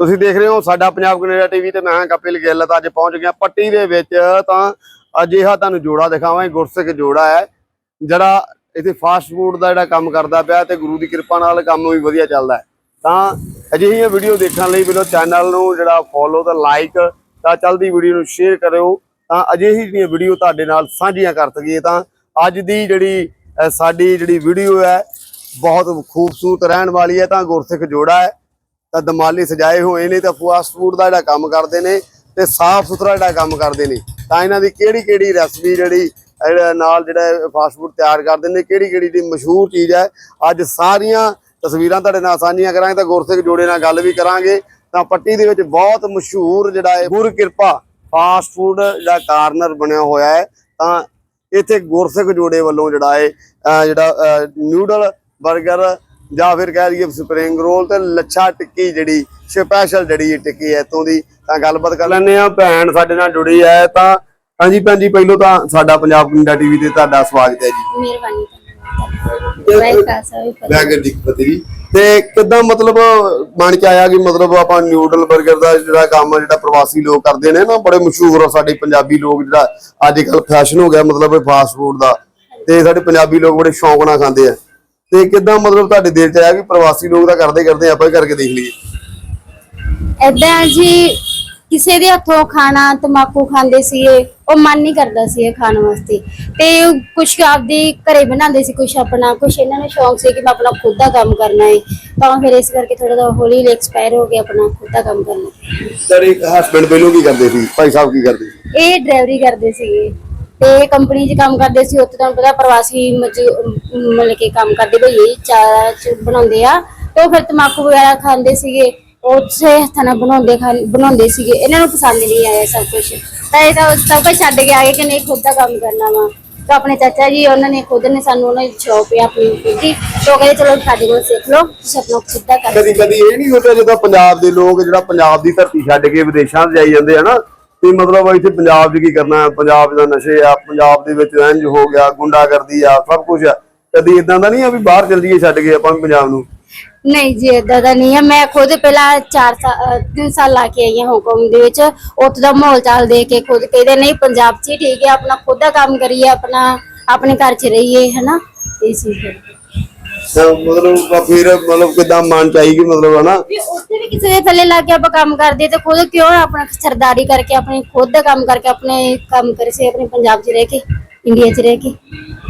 ਤੁਸੀਂ ਦੇਖ ਰਹੇ ਹੋ ਸਾਡਾ ਪੰਜਾਬ ਕੈਨੇਡਾ ਟੀਵੀ ਤੇ ਮੈਂ ਹਾਂ ਕਪਿਲ ਗਿੱਲ ਤਾਂ ਅੱਜ ਪਹੁੰਚ ਗਿਆ ਪੱਟੀ ਦੇ ਵਿੱਚ ਤਾਂ ਅਜਿਹਾ ਤੁਹਾਨੂੰ ਜੋੜਾ ਦਿਖਾਵਾਂ ਗੁਰਸਿੱਖ ਜੋੜਾ ਹੈ, ਜਿਹੜਾ ਇੱਥੇ ਫਾਸਟ ਫੂਡ ਦਾ ਜਿਹੜਾ ਕੰਮ ਕਰਦਾ ਪਿਆ ਤੇ ਗੁਰੂ ਦੀ ਕਿਰਪਾ ਨਾਲ ਕੰਮ ਵੀ ਵਧੀਆ ਚੱਲਦਾ ਹੈ। ਤਾਂ ਅਜਿਹੀਆਂ ਵੀਡੀਓ ਦੇਖਣ ਲਈ ਮੈਨੂੰ ਚੈਨਲ ਨੂੰ, ਜਿਹੜਾ ਫੋਲੋ ਤੇ ਲਾਈਕ ਤਾਂ ਚੱਲਦੀ ਵੀਡੀਓ ਨੂੰ ਸ਼ੇਅਰ ਕਰਿਓ। ਤਾਂ ਅਜਿਹੀ ਜਿਹੜੀਆਂ ਵੀਡੀਓ ਤੁਹਾਡੇ ਨਾਲ ਸਾਂਝੀਆਂ ਕਰ ਸਕੀਏ ਤਾਂ ਅੱਜ ਦੀ ਜਿਹੜੀ ਸਾਡੀ ਜਿਹੜੀ ਵੀਡੀਓ ਹੈ, ਬਹੁਤ ਖੂਬਸੂਰਤ ਰਹਿਣ ਵਾਲੀ ਹੈ ਤਾਂ ਗੁਰਸਿੱਖ ਜੋੜਾ ਹੈ। ਤਾਂ ਦਮਾਲੀ ਸਜਾਏ ਹੋਏ ਨੇ ਤਾਂ ਫਾਸਟ ਫੂਡ ਦਾ ਜਿਹੜਾ ਕੰਮ ਕਰਦੇ ਨੇ ਤੇ ਸਾਫ਼ ਸੁਥਰਾ ਜਿਹੜਾ ਕੰਮ ਕਰਦੇ ਨੇ। ਤਾਂ ਇਹਨਾਂ ਦੀ ਕਿਹੜੀ ਕਿਹੜੀ ਰੈਸਪੀ ਜਿਹੜੀ ਨਾਲ ਜਿਹੜਾ ਫਾਸਟ ਫੂਡ ਤਿਆਰ ਕਰਦੇ ਨੇ ਕਿਹੜੀ ਕਿਹੜੀ ਦੀ ਮਸ਼ਹੂਰ ਚੀਜ਼ ਹੈ, ਅੱਜ ਸਾਰੀਆਂ ਤਸਵੀਰਾਂ ਤੁਹਾਡੇ ਨਾਲ ਸਾਂਝੀਆਂ ਕਰਾਂਗੇ ਤਾਂ ਗੁਰਸਿੱਖ ਜੋੜੇ ਨਾਲ ਗੱਲ ਵੀ ਕਰਾਂਗੇ। ਤਾਂ ਪੱਟੀ ਦੇ ਵਿੱਚ ਬਹੁਤ ਮਸ਼ਹੂਰ ਜਿਹੜਾ ਹੈ ਗੁਰ ਕਿਰਪਾ ਫਾਸਟ ਫੂਡ ਜਿਹੜਾ ਕਾਰਨਰ ਬਣਿਆ ਹੋਇਆ ਹੈ। ਤਾਂ ਇੱਥੇ ਗੁਰਸਿੱਖ ਜੋੜੇ ਵੱਲੋਂ ਜਿਹੜਾ ਹੈ ਜਿਹੜਾ ਨਿਊਡਲ 버ਗਰ ਜਾਂ ਫਿਰ ਕਹਿ ਲਈਏ ਸਪਰਿੰਗ ਰੋਲ ਤੇ ਲੱਛਾ ਟਿੱਕੀ ਜਿਹੜੀ ਸਪੈਸ਼ਲ ਜਿਹੜੀ ਟਿੱਕੀ ਹੈ ਇੱਥੋਂ ਦੀ ਤਾਂ ਗੱਲਬਾਤ ਕਰ ਲੈਂਦੇ ਆ ਭੈਣ ਸਾਡੇ ਨਾਲ ਜੁੜੀ ਹੈ ਤਾਂ ਹਾਂਜੀ ਭੈਣ ਜੀ ਪਹਿਲੋਂ ਤਾਂ ਸਾਡਾ ਪੰਜਾਬ ਕੈਨੇਡਾ ਟੀਵੀ ਤੇ ਤੁਹਾਡਾ ਸਵਾਗਤ ਹੈ ਜੀ। ਮਿਹਰਬਾਨੀ ਦੀ ਤੇ ਕਿੱਦਾਂ ਮਤਲਬ ਮਨ ਚ ਆਇਆ ਕਿ ਮਤਲਬ ਆਪਾਂ ਨਿਊਡਲ 버ਗਰ ਦਾ ਜਿਹੜਾ ਕੰਮ ਜਿਹੜਾ ਪ੍ਰਵਾਸੀ ਲੋਕ ਕਰਦੇ ਨੇ ਨਾ ਬੜੇ ਮਸ਼ਹੂਰ ਆ ਸਾਡੇ ਪੰਜਾਬੀ ਲੋਕ ਜਿਹੜਾ ਅੱਜ ਕੱਲ ਫੈਸ਼ਨ ਹੋ ਗਿਆ ਮਤਲਬ ਫਾਸਟ ਫੂਡ ਦਾ। ਤੇ ਸਾਡੇ ਪੰਜਾਬੀ ਲੋਕ ਬੜੇ ਸ਼ੌਂਕ ਨਾਲ ਖਾਂਦੇ ਆ। ਤੇ ਕਿੱਦਾਂ ਮਤਲਬ ਤੁਹਾਡੇ ਦਿਲ ਚ ਆਇਆ ਕਿ ਪ੍ਰਵਾਸੀ ਲੋਕ ਤਾਂ ਕਰਦੇ ਕਰਦੇ ਆਪਾਂ ਵੀ ਕਰਕੇ ਦੇਖ ਲਈਏ? ਏਦਾਂ ਜੀ ਕਿਸੇ ਦੇ ਹੱਥੋਂ ਖਾਣਾ ਤਮਾਕੂ ਖਾਂਦੇ ਸੀਗੇ ਉਹ ਮਨ ਨਹੀਂ ਕਰਦਾ ਸੀ ਇਹ ਖਾਣ ਵਾਸਤੇ। ਤੇ ਕੁਛ ਆਪਦੀ ਘਰੇ ਬਣਾਉਂਦੇ ਸੀ ਕੁਛ ਆਪਣਾ ਕੁਛ ਇਹਨਾਂ ਨੂੰ ਸ਼ੌਂਕ ਸੀ ਕਿ ਮੈਂ ਆਪਣਾ ਖੁਦ ਦਾ ਕੰਮ ਕਰਨਾ ਹੈ ਤਾਂ ਫਿਰ ਇਸ ਕਰਕੇ ਥੋੜਾ ਜਿਹਾ ਹੌਲੀ ਹੌਲੀ ਐਕਸਪਾਇਰ ਹੋ ਗਿਆ ਆਪਣਾ ਖੁਦ ਦਾ ਕੰਮ ਕਰਨਾ। ਤੁਹਾਡੇ ਹਸਬੰਡ ਪਹਿਲੋਂ ਕੀ ਕਰਦੇ ਸੀ? ਭਾਈ ਸਾਹਿਬ ਕੀ ਕਰਦੇ ਸੀ? ਇਹ ਡਰਾਈਵਰੀ ਕਰਦੇ ਸੀਗੇ। ਤੇ ਕੰਪਨੀ 'ਚ ਕੰਮ ਕਰਦੇ ਸੀ, ਉੱਥੇ ਤੁਹਾਨੂੰ ਪਤਾ ਪ੍ਰਵਾਸੀ ਮਤਲਬ ਕਿ ਕੰਮ ਕਰਦੇ ਭਈਏ ਚਾਹ ਚ ਬਣਾਉਂਦੇ ਆ, ਤੇ ਉਹ ਫਿਰ ਤਮਾਕੂ ਵਗੈਰਾ ਖਾਂਦੇ ਸੀਗੇ ਉਸੇ ਹੱਥਾਂ ਬਣਾਉਂਦੇ ਬਣਾਉਂਦੇ ਸੀਗੇ, ਇਹਨਾਂ ਨੂੰ ਪਸੰਦ ਨਹੀਂ ਆਇਆ ਸਭ ਕੁਝ ਤਾਂ ਇਹ ਤਾਂ ਸਭ ਕੁਝ ਛੱਡ ਕੇ ਆਏ ਗਏ ਕਿ ਨਹੀਂ, ਖੁਦ ਦਾ ਕੰਮ ਕਰਨਾ ਵਾ। ਤਾਂ ਆਪਣੇ ਚਾਚਾ ਜੀ, ਉਹਨਾਂ ਨੇ ਖੁਦ ਨੇ ਸਾਨੂੰ ਉਹਨਾਂ ਦੀ ਸ਼ੌਪ ਹੈ ਆਪਣੀ ਖੁਦ ਦੀ ਤਾਂ ਉਹ ਕਹਿੰਦੇ, ਚਲੋ ਸਾਡੇ ਕੋਲ ਸਿੱਖ ਲਓ, ਤੁਸੀਂ ਆਪਣਾ ਖੁਦ ਕਰ ਕਦੀ ਕਦੀ ਇਹ ਨਹੀਂ ਹੁੰਦਾ ਜਦੋਂ ਪੰਜਾਬ ਦੇ ਲੋਕ, ਜਿਹੜਾ ਪੰਜਾਬ ਦੀ ਧਰਤੀ ਛੱਡ ਕੇ ਵਿਦੇਸ਼ਾਂ 'ਚ ਜਾਈ ਜਾਂਦੇ ਆ ਨਾ ਮਤਲਬ ਇੱਥੇ ਪੰਜਾਬ 'ਚ ਕੀ ਕਰਨਾ ਪੰਜਾਬ ਦਾ ਨਸ਼ੇ ਆ, ਪੰਜਾਬ ਦੇ ਵਿੱਚ ਇੰਜ ਹੋ ਗਿਆ, ਗੁੰਡਾਗਰਦੀ ਆ, ਸਭ ਕੁਝ ਆ। ਕਦੀ ਇਦਾਂ ਦਾ ਨਹੀਂ ਆ ਵੀ ਬਾਹਰ ਚੱਲ ਜਾਈਏ, ਛੱਡ ਕੇ ਆਪਾਂ ਪੰਜਾਬ ਨੂੰ? ਨਹੀਂ ਜੀ, ਏਦਾਂ ਦਾ ਨਹੀਂ ਹੈ ਮੈਂ ਖੁਦ ਪਹਿਲਾਂ 4 ਸਾਲ 3 ਸਾਲ ਲਾ ਕੇ ਆਈ ਹਾਂ ਹਾਂਗਕਾਂਗ ਦੇ ਵਿੱਚ। ਉੱਥੇ ਦਾ ਮਾਹੌਲ ਚਾਲ ਦੇਖ ਕੇ ਖੁਦ ਕਹਿੰਦੇ ਨਹੀਂ, ਪੰਜਾਬ 'ਚ ਹੀ ਠੀਕ ਹੈ, ਆਪਣਾ ਖੁਦ ਦਾ ਕੰਮ ਕਰੀਏ, ਆਪਣਾ, ਆਪਣੇ ਘਰ 'ਚ ਰਹੀਏ, ਹੈਨਾ? ਇਹ ਚੀਜ਼ ਹੈ। ਤਾਂ ਮਤਲਬ ਆ ਫਿਰ ਮਤਲਬ ਕਿਦਾਂ ਮਨ ਚ ਆਈ ਕਿ ਮਤਲਬ ਹਨਾ? ਵੀ ਉੱਥੇ ਵੀ ਕਿਸੇ ਦੇ ਥੱਲੇ ਲਾ ਕੇ ਆਪਾਂ ਕੰਮ ਕਰਦੇ ਤੇ ਖੁਦ ਕਿਉਂ ਨਾ ਆਪਣਾ ਸਰਦਾਰੀ ਕਰਕੇ ਆਪਣੇ ਖੁਦ ਦਾ ਕੰਮ ਕਰਕੇ ਆਪਣੇ ਕੰਮ ਕਰੇ ਸੇ ਆਪਣੇ ਪੰਜਾਬ 'ਚ ਰਹਿ ਕੇ ਇੰਡੀਆ 'ਚ ਰਹਿ ਕੇ।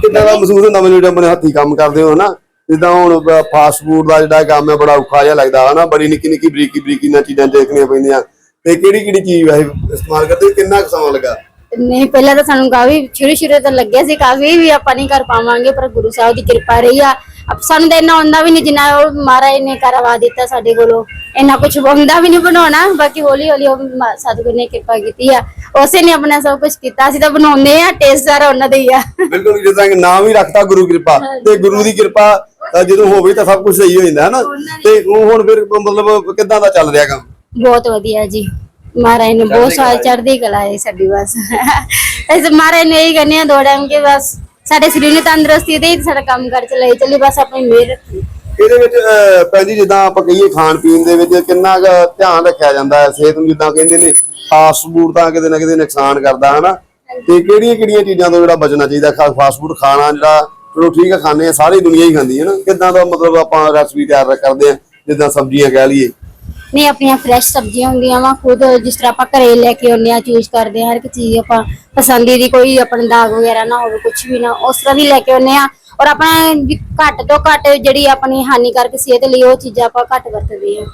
ਕਿਦਾਂ ਦਾ ਮਹਿਸੂਸ ਹੁੰਦਾ ਮੈਨੂੰ ਜਿਹੜਾ ਆਪਣੇ ਹੱਥੀ ਕੰਮ ਕਰਦੇ ਹੋ ਹਨਾ? ਜਿੱਦਾਂ ਹੁਣ ਫਾਸਟ ਫੂਡ ਦਾ ਜਿਹੜਾ ਕੰਮ ਹੈ ਬੜਾ ਔਖਾ ਜਿਹਾ ਲੱਗਦਾ ਹਨਾ? ਬੜੀ ਨਿੱਕੀ ਨਿੱਕੀ ਬਰੀਕੀ ਬਰੀਕੀ ਨਾਲ ਚੀਜ਼ਾਂ ਦੇਖਣੀਆਂ ਪੈਂਦੀਆਂ। ਤੇ ਕਿਹੜੀ ਕਿਹੜੀ ਚੀਜ਼ ਵੈਸੇ ਇਸਤੇਮਾਲ ਕਰਦੇ ਕਿੰਨਾ ਕੁ ਸਮਾਂ ਲੱਗਾ? ਨਹੀਂ ਪਹਿਲਾਂ ਤਾਂ ਸਾਨੂੰ ਕਾਫੀ ਸ਼ੁਰੂ ਸ਼ੁਰੂ ਤੋਂ ਲੱਗਿਆ ਸੀ ਕਾਫੀ ਵੀ ਆਪਾਂ ਨਹੀਂ ਕਰ ਪਾਵਾਂਗੇ ਪਰ ਗੁਰੂ ਸਾਹਿਬ ਦੀ ਕਿਰਪਾ ਰਹੀ ਆ। ਸਾਨੂੰ ਤਾਂ ਇੰਨਾ ਆਉਂਦਾ ਵੀ ਨਹੀਂ ਜਿੰਨਾ ਉਹ ਮਹਾਰਾਜ ਨੇ ਕਰਵਾ ਦਿੱਤਾ ਸਾਡੇ ਕੋਲੋਂ। ਇੰਨਾ ਕੁਝ ਹੁੰਦਾ ਵੀ ਨਹੀਂ ਬਣਾਉਣਾ ਬਾਕੀ ਹੌਲੀ ਹੌਲੀ ਉਹ ਮ- ਸਤਿਗੁਰ ਨੇ ਕਿਰਪਾ ਕੀਤੀ ਆ। ਉਸੇ ਨੇ ਆਪਣਾ ਸਭ ਕੁਝ ਕੀਤਾ ਅਸੀਂ ਤਾਂ ਬਣਾਉਂਦੇ ਆ ਟੇਸਟ ਸਾਰਾ ਉਹਨਾਂ ਦਾ ਹੀ ਆ। ਬਿਲਕੁਲ ਜਿੱਦਾਂ ਕਿ ਨਾਮ ਹੀ ਰੱਖਤਾ ਗੁਰੂ ਕਿਰਪਾ ਤੇ ਗੁਰੂ ਦੀ ਕਿਰਪਾ ਅ, ਜਦੋਂ ਹੋਵੇ ਤਾਂ ਸਭ ਕੁਝ ਸਹੀ ਹੋ ਜਾਂਦਾ ਹੈ ਨਾ ਤੇ ਉਹ ਹੁਣ ਫਿਰ ਮਤਲਬ ਕਿੱਦਾਂ ਦਾ ਚੱਲ ਰਿਹਾ ਕੰਮ? ਬਹੁਤ ਵਧੀਆ ਜੀ। ਮਹਾਰਾਜ ਨੇ ਬਹੁਤ ਸਾਰੀ ਚੜ੍ਹਦੀ ਕਲਾ ਹੈ ਸਾਡੀ ਬਸ। ਇਸ ਮਹਾਰਾਜ ਨੇ ਇਹੀ ਕਰਨੇ ਆ ਦੋ ਟਾਈਮ ਕੇ ਬਸ ਸਾਡੇ ਸਰੀਰ ਨੂੰ ਤੰਦਰੁਸਤੀ ਦੇ ਸਾਡਾ ਕੰਮ ਕਰ ਚਲਾਈ ਚੱਲੀ ਬਸ ਆਪਣੀ ਮਿਹਰ ਰੱਖੀ। ਇਹਦੇ ਵਿੱਚ ਅ, ਭੈਣ ਜੀ ਜਿੱਦਾਂ ਆਪਾਂ ਕਹੀਏ ਖਾਣ ਪੀਣ ਦੇ ਵਿੱਚ ਕਿੰਨਾ ਕੁ ਧਿਆਨ ਰੱਖਿਆ ਜਾਂਦਾ ਹੈ ਸਿਹਤ ਨੂੰ ਜਿੱਦਾਂ ਕਹਿੰਦੇ ਨੇ ਫਾਸਟ ਫੂਡ ਤਾਂ ਕਿਤੇ ਨਾ ਕਿਤੇ ਨੁਕਸਾਨ ਕਰਦਾ ਹੈ ਨਾ ਤੇ ਕਿਹੜੀਆਂ ਕਿਹੜੀਆਂ ਚੀਜ਼ਾਂ ਤੋਂ ਜਿਹੜਾ ਬਚਣਾ ਚਾਹੀਦਾ ਫਾਸਟ ਫੂਡ ਖਾਣਾ ਜਿਹੜਾ ਚਲੋ ਠੀਕ ਆ ਖਾਂਦੇ ਆ ਸਾਰੀ ਦੁਨੀਆ ਹੀ ਖਾਂਦੀ ਹੈ ਨਾ। ਕਿੱਦਾਂ ਦਾ ਮਤਲਬ ਆਪਾਂ ਰੈਸਪੀ ਤਿਆਰ ਕਰਦੇ ਆ ਜਿੱਦਾਂ ਸਬਜ਼ੀਆਂ ਕਹਿ ਲਈਏ। ਨਹੀਂ ਆਪਣੀਆਂ ਫਰੈਸ਼ ਸਬਜ਼ੀਆਂ ਹੁੰਦੀਆਂ ਵਾ ਖੁਦ ਜਿਸ ਤਰ੍ਹਾਂ ਆਪਾਂ ਘਰੇ ਲੈ ਕੇ ਆਉਂਦੇ ਆ ਚੂਜ਼ ਕਰਦੇ ਆ ਹਰ ਇੱਕ ਚੀਜ਼ ਆਪਾਂ ਪਸੰਦੀ ਦੀ ਕੋਈ ਆਪਣਾ ਦਾਗ ਵਗੈਰਾ ਨਾ ਹੋਵੇ ਕੁਝ ਵੀ ਨਾ ਉਸ ਤਰ੍ਹਾਂ ਦੀ ਲੈ ਕੇ ਆਉਂਦੇ ਆ ਔਰ ਆਪਣਾ ਵੀ ਘੱਟ ਤੋਂ ਘੱਟ ਜਿਹੜੀ ਆਪਣੀ ਹਾਨੀਕਾਰਕ ਸਿਹਤ ਲਈ ਉਹ ਚੀਜ਼ਾਂ ਆਪਾਂ ਘੱਟ ਵਰਤਦੇ ਆ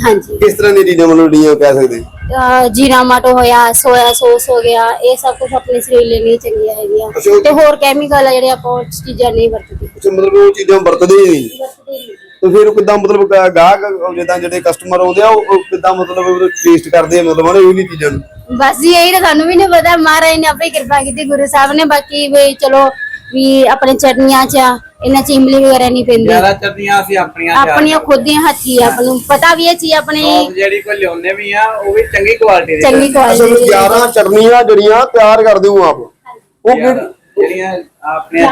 ਹਾਂਜੀ। ਕਿਸ ਤਰ੍ਹਾਂ ਦੀਆਂ ਚੀਜ਼ਾਂ ਮਤਲਬ ਜਿਹੜੀਆਂ ਕਹਿ ਸਕਦੇ? ਅਹ ਜੀਰਾ ਮਾਟੋ ਹੋਇਆ ਸੋਇਆ ਸੌਸ ਹੋ ਗਿਆ ਇਹ ਸਭ ਕੁਝ ਆਪਣੇ ਸਰੀਰ ਲਈ ਨਹੀਂ ਚੰਗੀਆਂ ਹੈਗੀਆਂ। ਅੱਛਾ, ਤੇ ਹੋਰ ਕੈਮੀਕਲ ਆ ਜਿਹੜੇ ਆਪਾਂ ਉਹ ਚੀਜ਼ਾਂ ਨਹੀਂ ਵਰਤਦੇ। ਅੱਛਾ ਮਤਲਬ ਉਹ ਚੀਜ਼ਾਂ ਵਰਤਦੇ ਹੀ ਨਹੀਂ। ਤੇ ਫਿਰ ਉਹ ਕਿੱਦਾਂ ਮਤਲਬ ਗਾ- ਗਾਹਕ ਜਿੱਦਾਂ ਜਿਹੜੇ ਕਸਟਮਰ ਆਉਂਦੇ ਆ ਉਹ ਕਿੱਦਾਂ ਮਤਲਬ ਟੇਸਟ ਕਰਦੇ ਆ ਮਤਲਬ ਹਨਾ ਇਹ ਵੀ ਚੀਜ਼ਾਂ ਨੂੰ। ਬਸ ਜੀ ਇਹੀ ਤਾਂ ਸਾਨੂੰ ਵੀ ਨਹੀਂ ਪਤਾ ਮਹਾਰਾਜ ਨੇ ਆਪੇ ਕਿਰਪਾ ਕੀਤੀ ਗੁਰੂ ਸਾਹਿਬ ਨੇ ਬਾਕੀ ਵੀ ਚਲੋ ਵੀ ਆਪਣੇ ਚਟਨੀਆਂ ਚ ਇਹਨਾਂ ਚ ਇਮਲੀ ਵਗੈਰਾ ਨਹੀਂ ਪੈਂਦੀ। ਜ਼ਿਆਦਾ ਚਟਨੀਆਂ ਅਸੀਂ ਆਪਣੀਆਂ ਤਿਆਰ ਆਪਣੀਆਂ ਖੁਦ ਦੀਆਂ ਹੱਥੀ ਆ, ਆਪਾਂ ਨੂੰ ਪਤਾ ਵੀ ਇਹ ਚੀਜ਼ ਆਪਣੇ ਸੌਸ ਜਿਹੜੀ ਕੋਈ ਲਿਆਉਂਦੇ ਵੀ ਆ ਉਹ ਵੀ ਚੰਗੀ ਕੁਆਲਿਟੀ ਦੀ ਚੰਗੀ ਅਸਲ ਕੁਆਲਿਟੀ ਵਿੱਚ 11 ਚਟਨੀਆਂ ਜਿਹੜੀਆਂ ਤਿਆਰ ਕਰਦੇ ਹੋ ਆਪ। ਉਹ ਕਿਹੜੀ ਜਿਹੜੀਆਂ